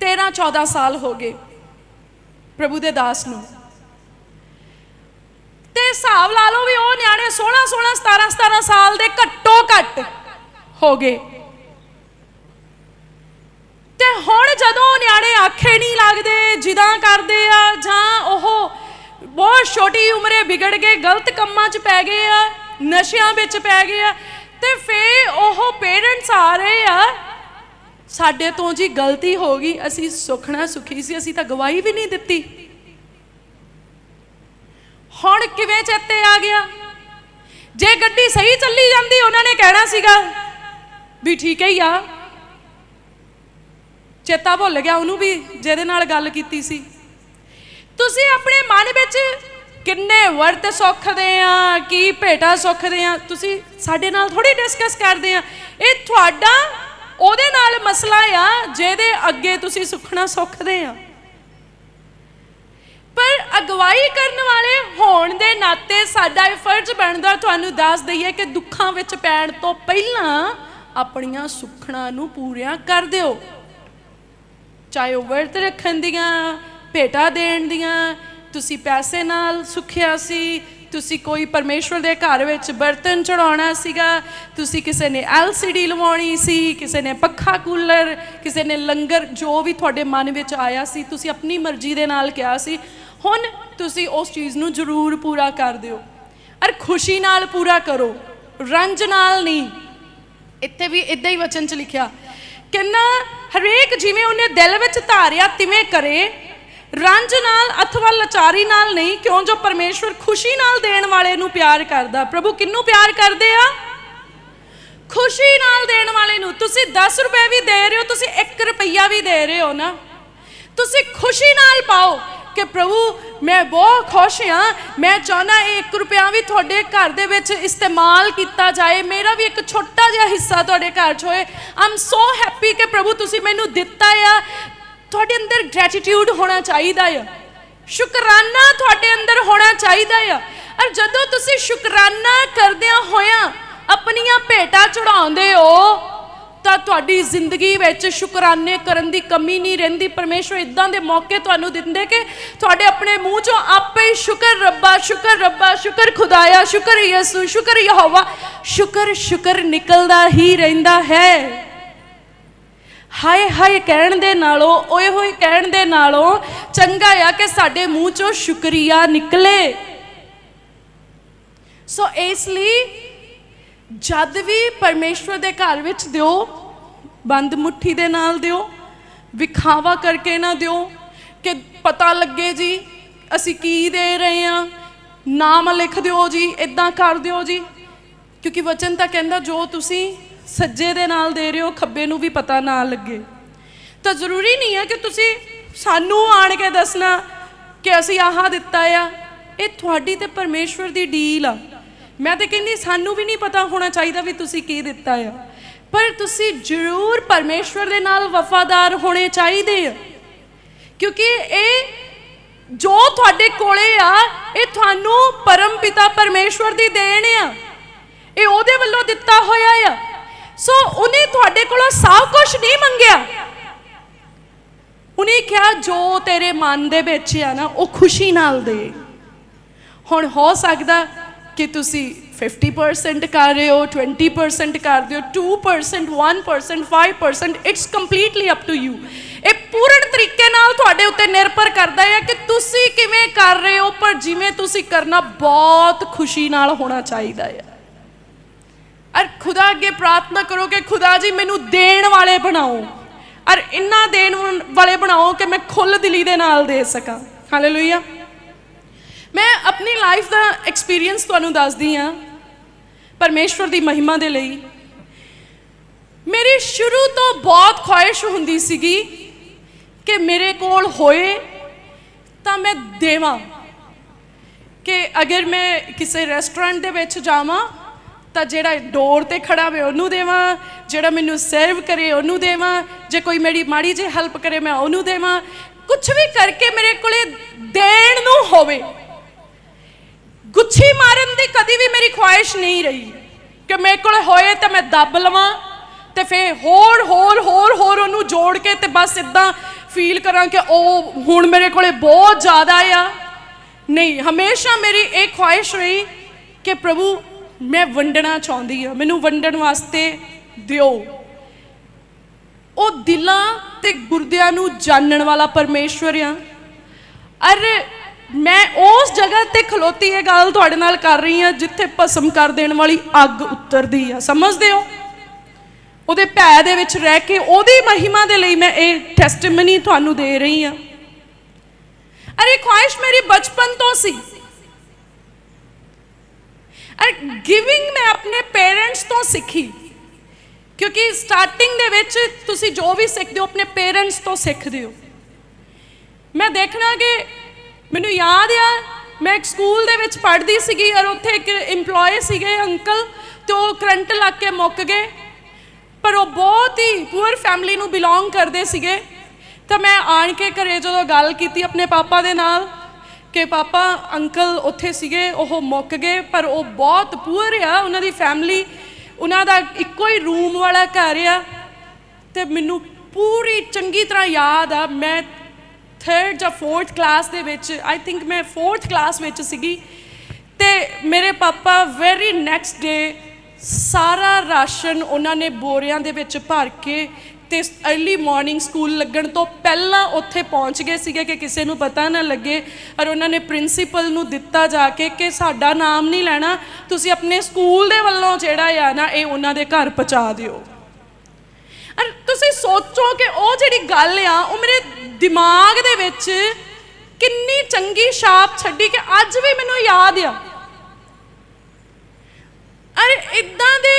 13 14 ਸਾਲ ਹੋ ਗਏ ਪ੍ਰਭੂ ਦੇ ਦਾਸ ਨੂੰ। ਤੇ ਹਿਸਾਬ ਲਾ ਲਓ ਵੀ ਉਹ ਨਿਆਣੇ 16 16 17 17 ਸਾਲ ਦੇ ਘੱਟੋ ਘੱਟ ਹੋ ਗਏ। ਤੇ ਹੁਣ ਜਦੋਂ ਨਿਆਣੇ ਆਖੇ ਨਹੀਂ ਲੱਗਦੇ, ਜਿਦਾਂ ਕਰਦੇ ਆ, ਜਾਂ ਉਹ ਬਹੁਤ ਛੋਟੀ ਉਮਰੇ ਵਿਗੜ ਗਏ, ਗਲਤ ਕੰਮਾਂ 'ਚ ਪੈ ਗਏ ਆ, ਨਸ਼ਿਆਂ ਵਿੱਚ ਪੈ ਗਏ ਆ ਤੇ ਫੇ ਉਹ ਪੇਰੈਂਟਸ ਆ ਰਹੇ ਆ। ਸਾਡੇ ਤੋਂ ਜੀ ਗਲਤੀ ਹੋ ਗਈ, ਅਸੀਂ ਸੁਖਣਾ ਸੁਖੀ ਸੀ, ਅਸੀਂ ਤਾਂ ਗਵਾਹੀ ਵੀ ਨਹੀਂ ਦਿੱਤੀ। ਹੁਣ ਕਿਵੇਂ ਚੇਤੇ ਆ ਗਿਆ? ਜੇ ਗੱਡੀ ਸਹੀ ਚੱਲੀ ਜਾਂਦੀ, ਉਹਨਾਂ ਨੇ ਕਹਿਣਾ ਸੀਗਾ ਵੀ ਠੀਕ ਹੀ ਆ। ਚੇਤਾ ਭੁੱਲ ਗਿਆ ਉਹਨੂੰ ਵੀ, ਜਿਹਦੇ ਨਾਲ ਗੱਲ ਕੀਤੀ ਸੀ। ਤੁਸੀਂ ਆਪਣੇ ਮਨ ਵਿੱਚ ਕਿੰਨੇ ਵਰਤ ਸੁੱਖਦੇ ਆ, ਕੀ ਭੇਟਾ ਸੁੱਖਦੇ ਆ, ਤੁਸੀਂ ਸਾਡੇ ਨਾਲ ਥੋੜੀ ਡਿਸਕਸ ਕਰਦੇ ਆ। ਇਹ ਤੁਹਾਡਾ, ਉਹਦੇ ਨਾਲ ਮਸਲਾ ਆ, ਜਿਹਦੇ ਅੱਗੇ ਤੁਸੀਂ ਸੁਖਣਾ ਸੁੱਖਦੇ ਆ। ਪਰ ਅਗਵਾਈ ਕਰਨ ਵਾਲੇ ਹੋਣ ਦੇ ਨਾਤੇ ਸਾਡਾ ਇਹ ਫਰਜ਼ ਬਣਦਾ, ਤੁਹਾਨੂੰ ਦੱਸ ਦਈਏ ਕਿ ਦੁੱਖਾਂ ਵਿੱਚ ਪੈਣ ਤੋਂ ਪਹਿਲਾਂ ਆਪਣੀਆਂ ਸੁੱਖਣਾ ਨੂੰ ਪੂਰੀਆਂ ਕਰ ਦਿਓ। ਚਾਹੇ ਉਹ ਵਰਤ ਰੱਖਣ ਦੀਆਂ, ਭੇਟਾ ਦੇਣ ਦੀਆਂ ਤੁਸੀਂ ਪੈਸੇ ਨਾਲ ਸੁਖਿਆ ਸੀ, ਤੁਸੀਂ ਕੋਈ ਪਰਮੇਸ਼ਵਰ ਦੇ ਘਰ ਵਿੱਚ ਬਰਤਨ ਚੜਾਉਣਾ ਸੀਗਾ, ਤੁਸੀਂ ਕਿਸੇ ਨੇ ਐਲਸੀਡੀ ਲਵਾਉਣੀ ਸੀ, ਕਿਸੇ ਨੇ ਪੱਖਾ ਕੂਲਰ, ਕਿਸੇ ਨੇ ਲੰਗਰ, ਜੋ ਵੀ ਤੁਹਾਡੇ ਮਨ ਵਿੱਚ ਆਇਆ ਸੀ, ਤੁਸੀਂ ਆਪਣੀ ਮਰਜ਼ੀ ਦੇ ਨਾਲ ਕਿਹਾ ਸੀ, ਹੁਣ ਤੁਸੀਂ ਉਸ ਚੀਜ਼ ਨੂੰ ਜ਼ਰੂਰ ਪੂਰਾ ਕਰ ਦਿਓ। ਅਰ ਖੁਸ਼ੀ ਨਾਲ ਪੂਰਾ ਕਰੋ, ਰੰਜ ਨਾਲ ਨਹੀਂ। ਇੱਥੇ ਵੀ ਇਦਾਂ ਹੀ ਵਚਨ ਚ ਲਿਖਿਆ ਕਹਿੰਦਾ ਹਰੇਕ ਜਿਵੇਂ ਉਹਨੇ ਦਿਲ ਵਿੱਚ ਧਾਰਿਆ, ਤਿਵੇਂ ਕਰੇ ਰੰਜ ਨਾਲ ਅਥਵਾ ਲਾਚਾਰੀ ਨਾਲ ਨਹੀਂ, ਕਿਉਂ ਜੋ ਪਰਮੇਸ਼ਵਰ ਖੁਸ਼ੀ ਨਾਲ ਦੇਣ ਵਾਲੇ ਨੂੰ ਪਿਆਰ ਕਰਦਾ? ਪ੍ਰਭੂ ਕਿੰਨੂੰ ਪਿਆਰ ਕਰਦੇ ਆ? ਖੁਸ਼ੀ ਨਾਲ ਦੇਣ ਵਾਲੇ ਨੂੰ। ਤੁਸੀਂ 10 ਰੁਪਏ ਵੀ ਦੇ ਰਹੇ ਹੋ, ਤੁਸੀਂ 1 ਰੁਪਈਆ ਵੀ ਦੇ ਰਹੇ ਹੋ ਨਾ। ਤੁਸੀਂ ਖੁਸ਼ੀ ਨਾਲ ਪਾਓ ਕਿ ਪ੍ਰਭੂ, ਮੈਂ ਬਹੁਤ ਖੁਸ਼ ਹਾਂ। ਮੈਂ ਚਾਹਨਾ ਇਹ 1 ਰੁਪਿਆ ਵੀ ਤੁਹਾਡੇ ਘਰ ਦੇ ਵਿੱਚ ਇਸਤੇਮਾਲ ਕੀਤਾ ਜਾਏ। ਮੇਰਾ ਵੀ ਇੱਕ ਛੋਟਾ ਜਿਹਾ ਹਿੱਸਾ ਤੁਹਾਡੇ ਘਰ 'ਚ ਹੋਏ। ਆਮ ਸੋ ਹੈਪੀ ਕਿ ਪ੍ਰਭੂ ਤੁਸੀਂ ਮੈਨੂੰ ਦਿੱਤਾ ਆ। ਤੁਹਾਡੇ ਅੰਦਰ ਗ੍ਰੈਟੀਟਿਊਡ ਹੋਣਾ ਚਾਹੀਦਾ ਆ। ਸ਼ੁਕਰਾਨਾ ਤੁਹਾਡੇ ਅੰਦਰ ਹੋਣਾ ਚਾਹੀਦਾ ਆ। ਔਰ ਜਦੋਂ ਤੁਸੀਂ ਸ਼ੁਕਰਾਨਾ ਕਰਦਿਆਂ ਹੋਇਆਂ ਆਪਣੀਆਂ ਭੇਟਾਂ ਚੜਾਉਂਦੇ ਹੋ, ਤਾਂ ਤੁਹਾਡੀ ਜ਼ਿੰਦਗੀ ਵਿੱਚ ਸ਼ੁਕਰਾਨੇ ਕਰਨ ਦੀ ਕਮੀ ਨਹੀਂ ਰਹਿੰਦੀ। ਪਰਮੇਸ਼ਵਰ ਇਦਾਂ ਦੇ ਮੌਕੇ ਤੁਹਾਨੂੰ ਦਿੰਦੇ ਕਿ ਤੁਹਾਡੇ ਆਪਣੇ ਮੂੰਹ ਚੋਂ ਆਪੇ ਹੀ ਸ਼ੁਕਰ ਰੱਬਾ ਸ਼ੁਕਰ ਰੱਬਾ, ਸ਼ੁਕਰ ਖੁਦਾਇਆ, ਸ਼ੁਕਰ ਯਿਸੂ, ਸ਼ੁਕਰ ਯਹੋਵਾ, ਸ਼ੁਕਰ ਸ਼ੁਕਰ ਨਿਕਲਦਾ ਹੀ ਰਹਿੰਦਾ ਹੈ। ਹਾਏ ਹਾਏ ਕਹਿਣ ਦੇ ਨਾਲੋਂ, ਓਏ ਹੋਏ ਕਹਿਣ ਦੇ ਨਾਲੋਂ ਚੰਗਾ ਆ ਕਿ ਸਾਡੇ ਮੂੰਹ ਚੋਂ ਸ਼ੁਕਰੀਆ ਨਿਕਲੇ। ਸੋ ਇਸ ਲਈ ਜਦ ਵੀ ਪਰਮੇਸ਼ਵਰ ਦੇ ਘਰ ਵਿੱਚ ਦਿਓ, ਬੰਦ ਮੁੱਠੀ ਦੇ ਨਾਲ ਦਿਓ, ਵਿਖਾਵਾ ਕਰਕੇ ਨਾ ਦਿਓ ਕਿ ਪਤਾ ਲੱਗੇ ਜੀ, ਅਸੀਂ ਕੀ ਦੇ ਰਹੇ ਹਾਂ, ਨਾਮ ਲਿਖ ਦਿਓ ਜੀ ਇਦਾਂ ਕਰ ਦਿਓ ਜੀ। ਕਿਉਂਕਿ ਵਚਨ ਤਾਂ ਕਹਿੰਦਾ ਜੋ ਤੁਸੀਂ ਸੱਜੇ ਦੇ ਨਾਲ ਦੇ ਰਹੇ ਹੋ, ਖੱਬੇ ਨੂੰ ਵੀ ਪਤਾ ਨਾ ਲੱਗੇ। ਤਾਂ ਜ਼ਰੂਰੀ ਨਹੀਂ ਹੈ ਕਿ ਤੁਸੀਂ ਸਾਨੂੰ ਆਣ ਕੇ ਦੱਸਣਾ ਕਿ ਅਸੀਂ ਆਹ ਦਿੱਤਾ ਆ। ਇਹ ਤੁਹਾਡੀ ਤੇ ਪਰਮੇਸ਼ਵਰ ਦੀ ਡੀਲ ਆ। ਮੈਂ ਤਾਂ ਕਹਿੰਦੀ, ਸਾਨੂੰ ਵੀ ਨਹੀਂ ਪਤਾ ਹੋਣਾ ਚਾਹੀਦਾ ਵੀ ਤੁਸੀਂ ਕੀ ਦਿੱਤਾ ਆ। ਪਰ ਤੁਸੀਂ ਜ਼ਰੂਰ ਪਰਮੇਸ਼ਵਰ ਦੇ ਨਾਲ ਵਫਾਦਾਰ ਹੋਣੇ ਚਾਹੀਦੇ ਆ। ਕਿਉਂਕਿ ਇਹ ਜੋ ਤੁਹਾਡੇ ਕੋਲੇ ਆ, ਇਹ ਤੁਹਾਨੂੰ ਪਰਮ ਪਿਤਾ ਪਰਮੇਸ਼ਵਰ ਦੀ ਦੇਣ ਆ। ਇਹ ਉਹਦੇ ਵੱਲੋਂ ਦਿੱਤਾ ਹੋਇਆ ਆ। ਸੋ ਉਹਨੇ ਤੁਹਾਡੇ ਕੋਲੋਂ ਸਭ ਕੁਝ ਨਹੀਂ ਮੰਗਿਆ ਉਹਨੇ ਕਿਹਾ ਜੋ ਤੇਰੇ ਮਨ ਦੇ ਵਿੱਚ ਆ ਨਾ ਉਹ ਖੁਸ਼ੀ ਨਾਲ ਦੇ ਹੁਣ ਹੋ ਸਕਦਾ ਕਿ ਤੁਸੀਂ 50% ਕਰ ਰਹੇ ਹੋ 20% ਕਰਦੇ ਹੋ 2% 1% 5% it's completely up to you ਇਹ ਪੂਰਨ ਤਰੀਕੇ ਨਾਲ ਤੁਹਾਡੇ ਉੱਤੇ ਨਿਰਭਰ ਕਰਦਾ ਹੈ ਕਿ ਤੁਸੀਂ ਕਿਵੇਂ ਕਰ ਰਹੇ ਹੋ ਪਰ ਜਿਵੇਂ ਤੁਸੀਂ ਕਰਨਾ ਬਹੁਤ ਖੁਸ਼ੀ ਨਾਲ ਹੋਣਾ ਚਾਹੀਦਾ ਹੈ ਔਰ ਖੁਦਾ ਅੱਗੇ ਪ੍ਰਾਰਥਨਾ ਕਰੋ ਕਿ ਖੁਦਾ ਜੀ ਮੈਨੂੰ ਦੇਣ ਵਾਲੇ ਬਣਾਓ। ਔਰ ਇੰਨਾ ਦੇਣ ਵਾਲੇ ਬਣਾਓ ਕਿ ਮੈਂ ਖੁੱਲ ਦਿਲੀ ਦੇ ਨਾਲ ਦੇ ਸਕਾਂ। ਹਾਲੇਲੂਇਆ ਮੈਂ ਆਪਣੀ ਲਾਈਫ ਦਾ ਐਕਸਪੀਰੀਅੰਸ ਤੁਹਾਨੂੰ ਦੱਸਦੀ ਹਾਂ ਪਰਮੇਸ਼ਵਰ ਦੀ ਮਹਿਮਾ ਦੇ ਲਈ। ਮੇਰੀ ਸ਼ੁਰੂ ਤੋਂ ਬਹੁਤ ਖੁਆਇਸ਼ ਹੁੰਦੀ ਸੀਗੀ ਕਿ ਮੇਰੇ ਕੋਲ ਹੋਏ ਤਾਂ ਮੈਂ ਦੇਵਾਂ। ਕਿ ਅਗਰ ਮੈਂ ਕਿਸੇ ਰੈਸਟੋਰੈਂਟ ਦੇ ਵਿੱਚ ਜਾਵਾਂ ਤਾਂ ਜਿਹੜਾ ਡੋਰ ਤੇ ਖੜਾ ਹੋਵੇ, ਉਹਨੂੰ ਦੇਵਾਂ, ਜਿਹੜਾ ਮੈਨੂੰ ਸਰਵ ਕਰੇ, ਉਹਨੂੰ ਦੇਵਾਂ, ਜੇ ਕੋਈ ਮੇਰੀ ਮਾੜੀ ਜਿਹੀ ਹੈਲਪ ਕਰੇ, ਮੈਂ ਉਹਨੂੰ ਦੇਵਾਂ। ਕੁਝ ਵੀ ਕਰਕੇ ਮੇਰੇ ਕੋਲੇ ਦੇਣ ਨੂੰ ਹੋਵੇ, ਗੁੱਛੀ ਮਾਰਨ ਦੀ ਕਦੀ ਵੀ ਮੇਰੀ ਖੁਆਇਸ਼ ਨਹੀਂ ਰਹੀ ਕਿ ਮੇਰੇ ਕੋਲ ਹੋਏ ਤਾਂ ਮੈਂ ਦੱਬ ਲਵਾਂ ਤੇ ਫੇਰ ਹੋਰ ਹੋਰ ਹੋਰ ਹੋਰ ਉਹਨੂੰ ਜੋੜ ਕੇ ਤੇ ਬਸ ਇਦਾਂ ਫੀਲ ਕਰਾਂ ਕਿ ਉਹ ਹੁਣ ਮੇਰੇ ਕੋਲੇ ਬਹੁਤ ਜ਼ਿਆਦਾ ਆ। ਨਹੀਂ, ਹਮੇਸ਼ਾ ਮੇਰੀ ਇਹ ਖੁਆਇਸ਼ ਰਹੀ ਕਿ ਪ੍ਰਭੂ ਮੈਂ ਵੰਡਣਾ ਚਾਹੁੰਦੀ ਹਾਂ, ਮੈਨੂੰ ਵੰਡਣ ਵਾਸਤੇ ਦਿਓ। ਉਹ ਦਿਲਾਂ ਤੇ ਗੁਰਦਿਆਂ ਨੂੰ ਜਾਣਨ ਵਾਲਾ ਪਰਮੇਸ਼ਵਰ ਆ ਅਰ ਮੈਂ ਉਸ ਜਗ੍ਹਾ ਤੇ ਖਲੋਤੀ ਇਹ ਗੱਲ ਤੁਹਾਡੇ ਨਾਲ ਕਰ ਰਹੀ ਹਾਂ, ਜਿੱਥੇ ਭਸਮ ਕਰ ਦੇਣ ਵਾਲੀ ਅੱਗ ਉੱਤਰਦੀ ਆ। ਸਮਝਦੇ ਹੋ? ਉਹਦੇ ਭੈ ਦੇ ਵਿੱਚ ਰਹਿ ਕੇ ਉਹਦੀ ਮਹਿਮਾ ਦੇ ਲਈ ਮੈਂ ਇਹ ਟੈਸਟੀਮਨੀ ਤੁਹਾਨੂੰ ਦੇ ਰਹੀ ਹਾਂ। ਅਰੇ ਖੁਆਇਸ਼ ਮੇਰੀ ਬਚਪਨ ਤੋਂ ਸੀ। ਅਰ ਗਿਵਿੰਗ ਮੈਂ ਆਪਣੇ ਪੇਰੈਂਟਸ ਤੋਂ ਸਿੱਖੀ। ਕਿਉਂਕਿ ਸਟਾਰਟਿੰਗ ਦੇ ਵਿੱਚ ਤੁਸੀਂ ਜੋ ਵੀ ਸਿੱਖਦੇ ਹੋ, ਆਪਣੇ ਪੇਰੈਂਟਸ ਤੋਂ ਸਿੱਖਦੇ ਹੋ। ਮੈਂ ਦੇਖਣਾ ਕਿ ਮੈਨੂੰ ਯਾਦ ਆ, ਮੈਂ ਇੱਕ ਸਕੂਲ ਦੇ ਵਿੱਚ ਪੜ੍ਹਦੀ ਸੀਗੀ ਔਰ ਉੱਥੇ ਇੱਕ EMPLOYE ਸੀਗੇ ਅੰਕਲ, ਤੇ ਉਹ ਕਰੰਟ ਲੱਗ ਕੇ ਮੁੱਕ ਗਏ। ਪਰ ਉਹ ਬਹੁਤ ਹੀ ਪੂਅਰ ਫੈਮਿਲੀ ਨੂੰ ਬਿਲੋਂਗ ਕਰਦੇ ਸੀਗੇ। ਤਾਂ ਮੈਂ ਆਣ ਕੇ ਘਰੇ ਜਦੋਂ ਗੱਲ ਕੀਤੀ ਆਪਣੇ ਪਾਪਾ ਦੇ ਨਾਲ ਕਿ ਪਾਪਾ, ਅੰਕਲ ਉੱਥੇ ਸੀਗੇ, ਉਹ ਮੁੱਕ ਗਏ, ਪਰ ਉਹ ਬਹੁਤ ਪੂਅਰ ਆ, ਉਹਨਾਂ ਦੀ ਫੈਮਿਲੀ ਉਹਨਾਂ ਦਾ ਇੱਕੋ ਹੀ ਰੂਮ ਵਾਲਾ ਘਰ ਆ। ਤੇ ਮੈਨੂੰ ਪੂਰੀ ਚੰਗੀ ਤਰ੍ਹਾਂ ਯਾਦ ਆ, ਮੈਂ ਥਰਡ ਜਾਂ ਫੋਰਥ ਕਲਾਸ ਦੇ ਵਿੱਚ ਆਈ ਥਿੰਕ ਮੈਂ ਫੋਰਥ ਕਲਾਸ ਵਿੱਚ ਸੀਗੀ। ਤੇ ਮੇਰੇ ਪਾਪਾ ਵੈਰੀ ਨੈਕਸਟ ਡੇ ਸਾਰਾ ਰਾਸ਼ਨ ਉਹਨਾਂ ਨੇ ਬੋਰਿਆਂ ਦੇ ਵਿੱਚ ਭਰ ਕੇ ਤੇ अर्ਲੀ ਮਾਰਨਿੰਗ ਸਕੂਲ ਲੱਗਣ ਤੋਂ ਪਹਿਲਾਂ ਉੱਥੇ ਪਹੁੰਚ ਗਏ ਸੀਗੇ ਕਿ ਕਿਸੇ ਨੂੰ ਪਤਾ ਨਾ ਲੱਗੇ। ਔਰ ਉਹਨਾਂ ਨੇ ਪ੍ਰਿੰਸੀਪਲ ਨੂੰ ਦਿੱਤਾ ਜਾ ਕੇ ਕਿ ਸਾਡਾ ਨਾਮ ਨਹੀਂ ਲੈਣਾ, ਤੁਸੀਂ ਆਪਣੇ ਸਕੂਲ ਦੇ ਵੱਲੋਂ ਜਿਹੜਾ ਆ ਨਾ, ਇਹ ਉਹਨਾਂ ਦੇ ਘਰ ਪਹੁੰਚਾ ਦਿਓ। ਔਰ ਤੁਸੀਂ ਸੋਚੋ ਕਿ ਉਹ ਜਿਹੜੀ ਗੱਲ ਆ, ਉਹ ਮੇਰੇ ਦਿਮਾਗ ਦੇ ਵਿੱਚ ਕਿੰਨੀ ਚੰਗੀ ਛਾਪ ਛੱਡੀ ਕਿ ਅੱਜ ਵੀ ਮੈਨੂੰ ਯਾਦ ਆ। ਅਰੇ ਇਦਾਂ ਦੇ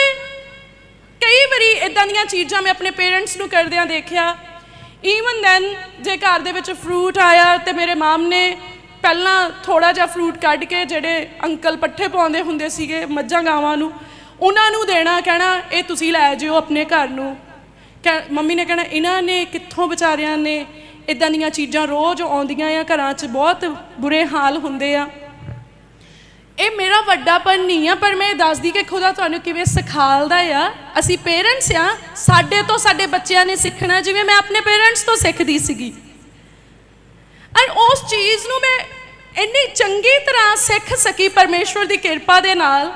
ਕਈ ਵਾਰੀ ਇਦਾਂ ਦੀਆਂ ਚੀਜ਼ਾਂ ਮੈਂ ਆਪਣੇ ਪੇਰੈਂਟਸ ਨੂੰ ਕਰਦਿਆਂ ਦੇਖਿਆ। ਈਵਨ ਦੈਨ ਜੇ ਘਰ ਦੇ ਵਿੱਚ ਫਰੂਟ ਆਇਆ ਤੇ ਮੇਰੇ ਮਾਮ ਨੇ ਪਹਿਲਾਂ ਥੋੜਾ ਜਿਹਾ ਫਰੂਟ ਕੱਢ ਕੇ ਜਿਹੜੇ ਅੰਕਲ ਪੱਠੇ ਪਾਉਂਦੇ ਹੁੰਦੇ ਸੀਗੇ ਮੱਝਾਂ ਗਾਵਾਂ ਨੂੰ, ਉਹਨਾਂ ਨੂੰ ਦੇਣਾ, ਕਹਿਣਾ, ਇਹ ਤੁਸੀਂ ਲੈ ਜਿਓ ਆਪਣੇ ਘਰ ਨੂੰ। ਕਹਿ- ਮੰਮੀ ਨੇ ਕਹਿਣਾ, ਇਹਨਾਂ ਨੇ ਕਿੱਥੋਂ ਵਿਚਾਰਿਆਂ ਨੇ ਇਦਾਂ ਦੀਆਂ ਚੀਜ਼ਾਂ ਰੋਜ਼ ਆਉਂਦੀਆਂ ਆ, ਘਰਾਂ 'ਚ ਬਹੁਤ ਬੁਰੇ ਹਾਲ ਹੁੰਦੇ ਆ। ਇਹ ਮੇਰਾ ਵੱਡਾਪਨ ਨਹੀਂ ਆ, ਪਰ ਮੈਂ ਇਹ ਦੱਸਦੀ ਕਿ ਖੁਦਾ ਤੁਹਾਨੂੰ ਕਿਵੇਂ ਸਿਖਾਲਦਾ ਆ। ਅਸੀਂ ਪੇਰੈਂਟਸ ਆ, ਸਾਡੇ ਤੋਂ ਸਾਡੇ ਬੱਚਿਆਂ ਨੇ ਸਿੱਖਣਾ, ਜਿਵੇਂ ਮੈਂ ਆਪਣੇ ਪੇਰੈਂਟਸ ਤੋਂ ਸਿੱਖਦੀ ਸੀਗੀ। ਔਰ ਉਸ ਚੀਜ਼ ਨੂੰ ਮੈਂ ਇੰਨੀ ਚੰਗੀ ਤਰ੍ਹਾਂ ਸਿੱਖ ਸਕੀ ਪਰਮੇਸ਼ਵਰ ਦੀ ਕਿਰਪਾ ਦੇ ਨਾਲ।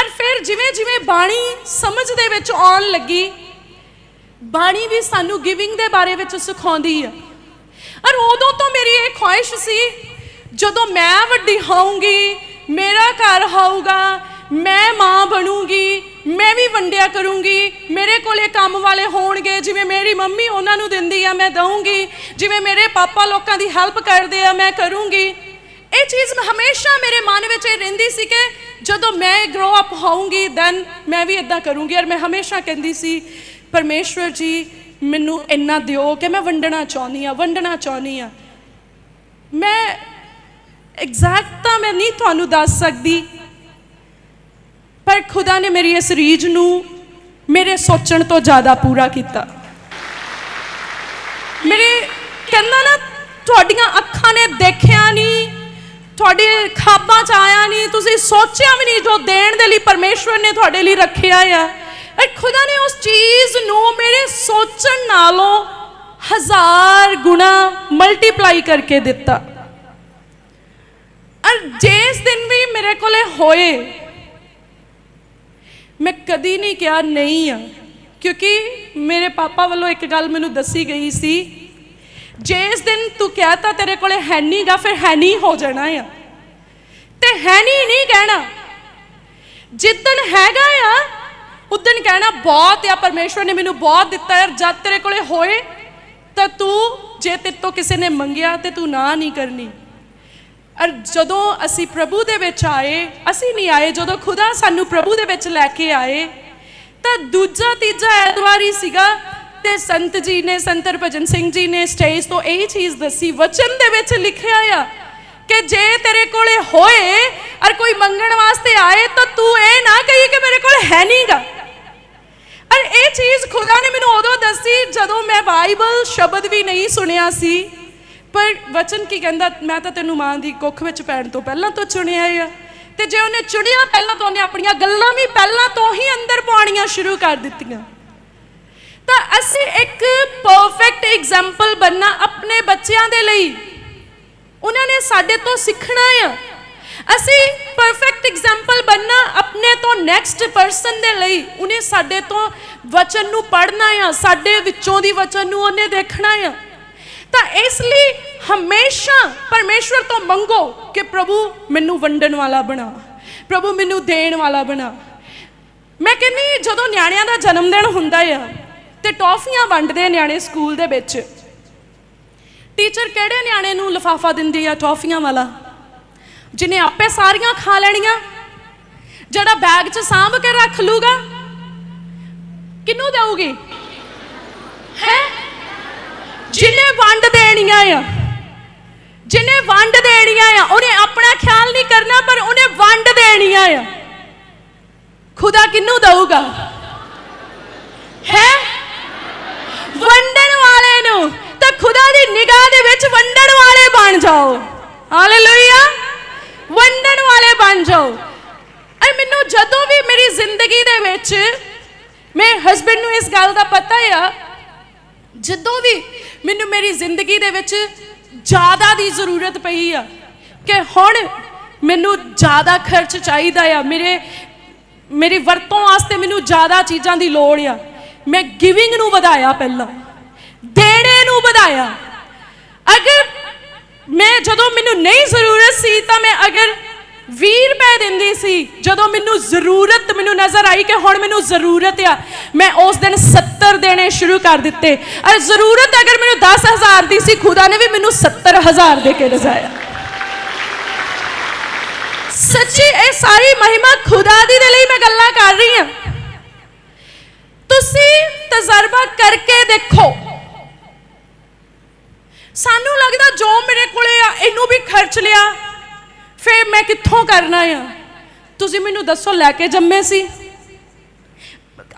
ਔਰ ਫਿਰ ਜਿਵੇਂ ਜਿਵੇਂ ਬਾਣੀ ਸਮਝ ਦੇ ਵਿੱਚ ਆਉਣ ਲੱਗੀ, ਬਾਣੀ ਵੀ ਸਾਨੂੰ ਗਿਵਿੰਗ ਦੇ ਬਾਰੇ ਵਿੱਚ ਸਿਖਾਉਂਦੀ ਆ। ਔਰ ਉਦੋਂ ਤੋਂ ਮੇਰੀ ਇਹ ਖੁਆਇਸ਼ ਸੀ, ਜਦੋਂ ਮੈਂ ਵੱਡੀ ਹੋਊਂਗੀ ਮੇਰਾ ਘਰ ਹੋਊਗਾ ਮੈਂ ਮਾਂ ਬਣੂੰਗੀ, ਮੈਂ ਵੀ ਵੰਡਿਆ ਕਰੂੰਗੀ। ਮੇਰੇ ਕੋਲੇ ਕੰਮ ਵਾਲੇ ਹੋਣਗੇ, ਜਿਵੇਂ ਮੇਰੀ ਮੰਮੀ ਉਹਨਾਂ ਨੂੰ ਦਿੰਦੀ ਆ, ਮੈਂ ਦਊਂਗੀ। ਜਿਵੇਂ ਮੇਰੇ ਪਾਪਾ ਲੋਕਾਂ ਦੀ ਹੈਲਪ ਕਰਦੇ ਆ, ਮੈਂ ਕਰੂੰਗੀ। ਇਹ ਚੀਜ਼ ਹਮੇਸ਼ਾ ਮੇਰੇ ਮਨ ਵਿੱਚ ਇਹ ਰਹਿੰਦੀ ਸੀ ਕਿ ਜਦੋਂ ਮੈਂ ਗਰੋ ਅਪ ਹੋਊਂਗੀ ਦੈਨ ਮੈਂ ਵੀ ਇਦਾਂ ਕਰੂੰਗੀ। ਔਰ ਮੈਂ ਹਮੇਸ਼ਾ ਕਹਿੰਦੀ ਸੀ, ਪਰਮੇਸ਼ਵਰ ਜੀ, ਮੈਨੂੰ ਇੰਨਾ ਦਿਓ ਕਿ ਮੈਂ ਵੰਡਣਾ ਚਾਹੁੰਦੀ ਆ, ਵੰਡਣਾ ਚਾਹੁੰਦੀ ਆ। ਮੈਂ ਐਗਜ਼ੈਕਟ ਤਾਂ ਮੈਂ ਨਹੀਂ ਤੁਹਾਨੂੰ ਦੱਸ ਸਕਦੀ। ਪਰ ਖੁਦਾ ਨੇ ਮੇਰੀ ਇਸ ਰੀਝ ਨੂੰ ਮੇਰੇ ਸੋਚਣ ਤੋਂ ਜ਼ਿਆਦਾ ਪੂਰਾ ਕੀਤਾ। ਮੇਰੇ ਕਹਿੰਦਾ ਨਾ ਤੁਹਾਡੀਆਂ ਅੱਖਾਂ ਨੇ ਦੇਖਿਆ ਨਹੀਂ, ਤੁਹਾਡੇ ਖਾਬਾਂ ਚ ਆਇਆ ਨਹੀਂ, ਤੁਸੀਂ ਸੋਚਿਆ ਵੀ ਨਹੀਂ ਜੋ ਦੇਣ ਦੇ ਲਈ ਪਰਮੇਸ਼ਵਰ ਨੇ ਤੁਹਾਡੇ ਲਈ ਰੱਖਿਆ ਆ। ਪਰ ਖੁਦਾ ਨੇ ਉਸ ਚੀਜ਼ ਨੂੰ ਮੇਰੇ ਸੋਚਣ ਨਾਲੋਂ ਹਜ਼ਾਰ ਗੁਣਾ ਮਲਟੀਪਲਾਈ ਕਰਕੇ ਦਿੱਤਾ। ਔਰ ਜਿਸ ਦਿਨ ਵੀ ਮੇਰੇ ਕੋਲੇ ਹੋਏ, ਮੈਂ ਕਦੀ ਨਹੀਂ ਕਿਹਾ ਨਹੀਂ ਆ, ਕਿਉਂਕਿ ਮੇਰੇ ਪਾਪਾ ਵੱਲੋਂ ਇੱਕ ਗੱਲ ਮੈਨੂੰ ਦੱਸੀ ਗਈ ਸੀ, ਜਿਸ ਦਿਨ ਤੂੰ ਕਹਿਤਾ ਤੇਰੇ ਕੋਲੇ ਹੈ ਨਹੀਂਗਾ ਫਿਰ ਹੈ ਨਹੀਂ ਹੋ ਜਾਣਾ ਆ। ਤੇ ਹੈ ਨਹੀਂ ਨਹੀਂ ਕਹਿਣਾ। ਜਿੱਦਣ ਹੈਗਾ ਆ ਉਦਣ ਕਹਿਣਾ ਬਹੁਤ ਆ, ਪਰਮੇਸ਼ਵਰ ਨੇ ਮੈਨੂੰ ਬਹੁਤ ਦਿੱਤਾ ਯਾਰ ਜਦ ਤੇਰੇ ਕੋਲੇ ਹੋਏ, ਤਾਂ ਤੂੰ ਜੇ ਤੇਰੇ ਤੋਂ ਕਿਸੇ ਨੇ ਮੰਗਿਆ ਤੇ ਤੂੰ ਨਾ ਨਹੀਂ ਕਰਨੀ। ਔਰ ਜਦੋਂ ਅਸੀਂ ਪ੍ਰਭੂ ਦੇ ਵਿੱਚ ਆਏ, ਅਸੀਂ ਨਹੀਂ ਆਏ ਜਦੋਂ ਖੁਦਾ ਸਾਨੂੰ ਪ੍ਰਭੂ ਦੇ ਵਿੱਚ ਲੈ ਕੇ ਆਏ। ਤਾਂ ਦੂਜਾ ਤੀਜਾ ਐਤਵਾਰ ਹੀ ਸੀਗਾ ਤੇ ਸੰਤ ਜੀ ਨੇ, ਸੰਤ ਭਜਨ ਸਿੰਘ ਜੀ ਨੇ ਸਟੇਜ ਤੋਂ ਇਹ ਚੀਜ਼ ਦੱਸੀ, ਵਚਨ ਦੇ ਵਿੱਚ ਲਿਖਿਆ ਆ ਕਿ ਜੇ ਤੇਰੇ ਕੋਲੇ ਹੋਏ ਔਰ ਕੋਈ ਮੰਗਣ ਵਾਸਤੇ ਆਏ ਤਾਂ ਤੂੰ ਇਹ ਨਾ ਕਹੀ ਕਿ ਮੇਰੇ ਕੋਲ ਹੈ ਨਹੀਂਗਾ। ਔਰ ਇਹ ਚੀਜ਼ ਖੁਦਾ ਨੇ ਮੈਨੂੰ ਉਦੋਂ ਦੱਸੀ ਜਦੋਂ ਮੈਂ ਬਾਈਬਲ ਸ਼ਬਦ ਵੀ ਨਹੀਂ ਸੁਣਿਆ ਸੀ। ਪਰ ਵਚਨ ਕੀ ਕਹਿੰਦਾ, ਮੈਂ ਤਾਂ ਤੈਨੂੰ ਮਾਂ ਦੀ ਕੁੱਖ ਵਿੱਚ ਪੈਣ ਤੋਂ ਪਹਿਲਾਂ ਤੋਂ ਚੁਣਿਆ ਆ। ਤੇ ਜੇ ਉਹਨੇ ਚੁਣਿਆ ਪਹਿਲਾਂ ਤੋਂ ਉਹਨੇ ਆਪਣੀਆਂ ਗੱਲਾਂ ਵੀ ਪਹਿਲਾਂ ਤੋਂ ਹੀ ਅੰਦਰ ਪਾਉਣੀਆਂ ਸ਼ੁਰੂ ਕਰ ਦਿੱਤੀਆਂ। ਤਾਂ ਅਸੀਂ ਇੱਕ ਪਰਫੈਕਟ ਐਗਜ਼ਾਮਪਲ ਬੰਨਾ ਆਪਣੇ ਬੱਚਿਆਂ ਦੇ ਲਈ। ਉਹਨਾਂ ਨੇ ਸਾਡੇ ਤੋਂ ਸਿੱਖਣਾ ਆ। ਅਸੀਂ ਪਰਫੈਕਟ ਐਗਜ਼ਾਮਪਲ ਬੰਨਾ ਆਪਣੇ ਤੋਂ ਨੈਕਸਟ ਪਰਸਨ ਦੇ ਲਈ। ਉਹਨੇ ਸਾਡੇ ਤੋਂ ਵਚਨ ਨੂੰ ਪੜ੍ਹਨਾ ਆ, ਸਾਡੇ ਵਿੱਚੋਂ ਦੀ ਵਚਨ ਨੂੰ ਉਹਨੇ ਦੇਖਣਾ ਆ। ਤਾਂ ਇਸ ਲਈ ਹਮੇਸ਼ਾ ਪਰਮੇਸ਼ਵਰ ਤੋਂ ਮੰਗੋ ਕਿ ਪ੍ਰਭੂ ਮੈਨੂੰ ਵੰਡਣ ਵਾਲਾ ਬਣਾ, ਪ੍ਰਭੂ ਮੈਨੂੰ ਦੇਣ ਵਾਲਾ ਬਣਾ। ਮੈਂ ਕਹਿੰਨੀ ਜਦੋਂ ਨਿਆਣਿਆਂ ਦਾ ਜਨਮ ਦਿਨ ਹੁੰਦਾ ਆ ਤੇ ਟੌਫੀਆਂ ਵੰਡਦੇ ਨਿਆਣੇ ਸਕੂਲ ਦੇ ਵਿੱਚ, ਟੀਚਰ ਕਿਹੜੇ ਨਿਆਣੇ ਨੂੰ ਲਫਾਫਾ ਦਿੰਦੀ ਆ ਟੌਫੀਆਂ ਵਾਲਾ? ਜਿਹਨੇ ਆਪੇ ਸਾਰੀਆਂ ਖਾ ਲੈਣੀਆਂ, ਜਿਹੜਾ ਬੈਗ 'ਚ ਸਾਂਭ ਕੇ ਰੱਖ ਲੂਗਾ, ਕਿਹਨੂੰ ਦੇਊਗੀ? ਹੈ? ਜਿਹਨੇ ਵੰਡ ਦੇਣੀਆਂ ਆ। ਜਿਹਨੇ ਵੰਡ ਦੇਣੀਆਂ ਆ, ਉਹਨੇ ਆਪਣਾ ਖਿਆਲ ਨਹੀਂ ਕਰਨਾ, ਪਰ ਉਹਨੇ ਵੰਡ ਦੇਣੀਆਂ ਆ। ਖੁਦਾ ਕਿਹਨੂੰ ਦਊਗਾ? ਹੈ? ਵੰਡਣ ਵਾਲੇ ਨੂੰ। ਤਾਂ ਖੁਦਾ ਦੀ ਨਿਗਾਹ ਦੇ ਵਿੱਚ ਵੰਡਣ ਵਾਲੇ ਬਣ ਜਾਓ। ਹਾਲੇਲੂਇਆ ਵੰਡਣ ਵਾਲੇ ਬਣ ਜਾਓ। ਅਰ ਮੈਨੂੰ ਜਦੋਂ ਵੀ ਮੇਰੀ ਜ਼ਿੰਦਗੀ ਦੇ ਵਿੱਚ ਮੇਰੇ ਹਸਬੰਡ ਨੂੰ ਇਸ ਗੱਲ ਦਾ ਪਤਾ ਆ, ਜਦੋਂ ਵੀ ਮੈਨੂੰ ਮੇਰੀ ਜ਼ਿੰਦਗੀ ਦੇ ਵਿੱਚ ਜ਼ਿਆਦਾ ਦੀ ਜ਼ਰੂਰਤ ਪਈ ਆ ਕਿ ਹੁਣ ਮੈਨੂੰ ਜ਼ਿਆਦਾ ਖਰਚ ਚਾਹੀਦਾ ਆ। ਮੇਰੇ, ਮੇਰੀ ਵਰਤੋਂ ਵਾਸਤੇ ਮੈਨੂੰ ਜ਼ਿਆਦਾ ਚੀਜ਼ਾਂ ਦੀ ਲੋੜ ਆ। ਮੈਂ ਗਿਵਿੰਗ ਨੂੰ ਵਧਾਇਆ ਪਹਿਲਾਂ, ਦੇਣੇ ਨੂੰ ਵਧਾਇਆ। ਅਗਰ ਮੈਂ ਜਦੋਂ ਮੈਨੂੰ ਨਹੀਂ ਜ਼ਰੂਰਤ ਸੀ ਤਾਂ ਮੈਂ ਅਗਰ 20 ਰੁਪਏ ਦਿੰਦੀ ਸੀ। ਜਦੋਂ ਮੈਨੂੰ ਜ਼ਰੂਰਤ ਮੈਨੂੰ ਨਜ਼ਰ ਆਈ ਕਿ ਹੁਣ ਮੈਨੂੰ ਜ਼ਰੂਰਤ ਆ, ਮੈਂ ਉਸ ਦਿਨ 70 ਦੇਣੇ ਸ਼ੁਰੂ ਕਰ ਦਿੱਤੇ। ਅਰ ਜ਼ਰੂਰਤ ਅਗਰ ਮੈਨੂੰ 10000 ਦੀ ਸੀ, ਖੁਦਾ ਨੇ ਵੀ ਮੈਨੂੰ 70000 ਦੇ ਕੇ ਰਜ਼ਾਇਆ। ਸੱਚੀ ਇਹ ਸਾਰੀ ਮਹਿਮਾ ਖੁਦਾ ਦੀ ਦੇ ਲਈ ਮੈਂ ਗੱਲਾਂ ਕਰ ਰਹੀ ਹਾਂ। ਤੁਸੀਂ ਤਜਰਬਾ ਕਰਕੇ ਦੇਖੋ। ਸਾਨੂੰ ਲੱਗਦਾ ਜੋ ਮੇਰੇ ਕੋਲੇ ਆ, ਇਹਨੂੰ ਵੀ ਖਰਚ ਲਿਆ। ਫਿਰ ਮੈਂ ਕਿੱਥੋਂ ਕਰਨਾ ਆ? ਤੁਸੀਂ ਮੈਨੂੰ ਦੱਸੋ, ਲੈ ਕੇ ਜੰਮੇ ਸੀ?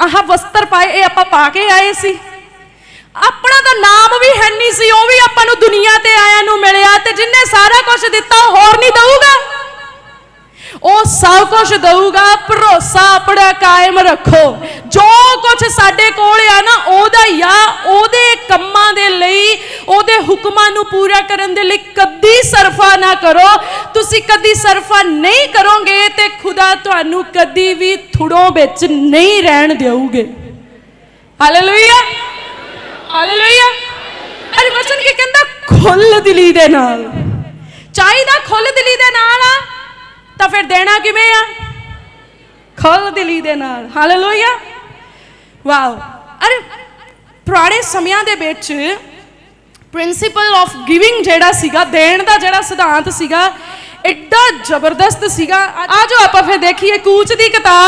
ਆਹ ਵਸਤਰ ਪਾਏ, ਇਹ ਆਪਾਂ ਪਾ ਕੇ ਆਏ ਸੀ। ਆਪਣਾ ਤਾਂ ਨਾਮ ਵੀ ਹੈ ਨਹੀਂ ਸੀ, ਉਹ ਵੀ ਆਪਾਂ ਨੂੰ ਦੁਨੀਆ ਤੇ ਆਇਆਂ ਨੂੰ ਮਿਲਿਆ ਤੇ ਜਿੰਨੇ ਸਾਰਾ ਕੁਝ ਦਿੱਤਾ, ਉਹ ਹੋਰ ਨਹੀਂ ਦਊਗਾ। ਉਹ ਸਭ ਕੁਝ ਦਊਗਾ, ਭਰੋਸਾ ਆਪਣਾ ਕਾਇਮ ਰੱਖੋ। ਜੋ ਕੁਝ ਸਾਡੇ ਕੋਲ ਆ ਨਾ, ਉਹਦਾ ਹੀ ਆ ਉਹਦੇ ਕੰਮਾਂ ਦੇ ਲਈ ਉਹਦੇ ਹੁਕਮਾਂ ਨੂੰ ਪੂਰਾ ਕਰਨ ਦੇ ਲਈ ਕਦੀ ਸਰਫਾ ਨਾ ਕਰੋ। ਤੁਸੀਂ ਕਦੀ ਸਰਫਾ ਨਹੀਂ ਕਰੋਗੇ ਤੇ ਖੁਦਾ ਤੁਹਾਨੂੰ ਕਦੀ ਵੀ ਥੁੜੋਂ ਵਿੱਚ ਨਹੀਂ ਰਹਿਣ ਦੇਊਗੇ। ਹਾਲੇਲੂਇਆ ਹਾਲੇਲੂਇਆ ਅਰੇ ਵਚਨ ਕੀ ਕਹਿੰਦਾ ਖੁੱਲ ਦਿਲੀ ਦੇ ਨਾਲ। ਚਾਹੀਦਾ ਖੁੱਲ ਦਿਲੀ ਦੇ ਨਾਲ ਆ, ਤਾਂ ਫਿਰ ਦੇਣਾ ਕਿਵੇਂ ਆ? ਖੁੱਲ ਦਿਲੀ ਦੇ ਨਾਲ। ਹਾਲੇਲੂਇਆ ਵਾਓ ਅਰੇ ਪੁਰਾਣੇ ਸਮਿਆਂ ਦੇ ਵਿੱਚ ਪ੍ਰਿੰਸੀਪਲ ਆਫ ਗਿਵਿੰਗ ਜਿਹੜਾ ਸੀਗਾ, ਦੇਣ ਦਾ ਜਿਹੜਾ ਸਿਧਾਂਤ ਸੀਗਾ ਐਡਾ ਜ਼ਬਰਦਸਤ ਸੀਗਾ। ਆ ਜੋ ਆਪਾਂ ਫਿਰ ਦੇਖੀਏ ਕੂਚ ਦੀ ਕਿਤਾਬ।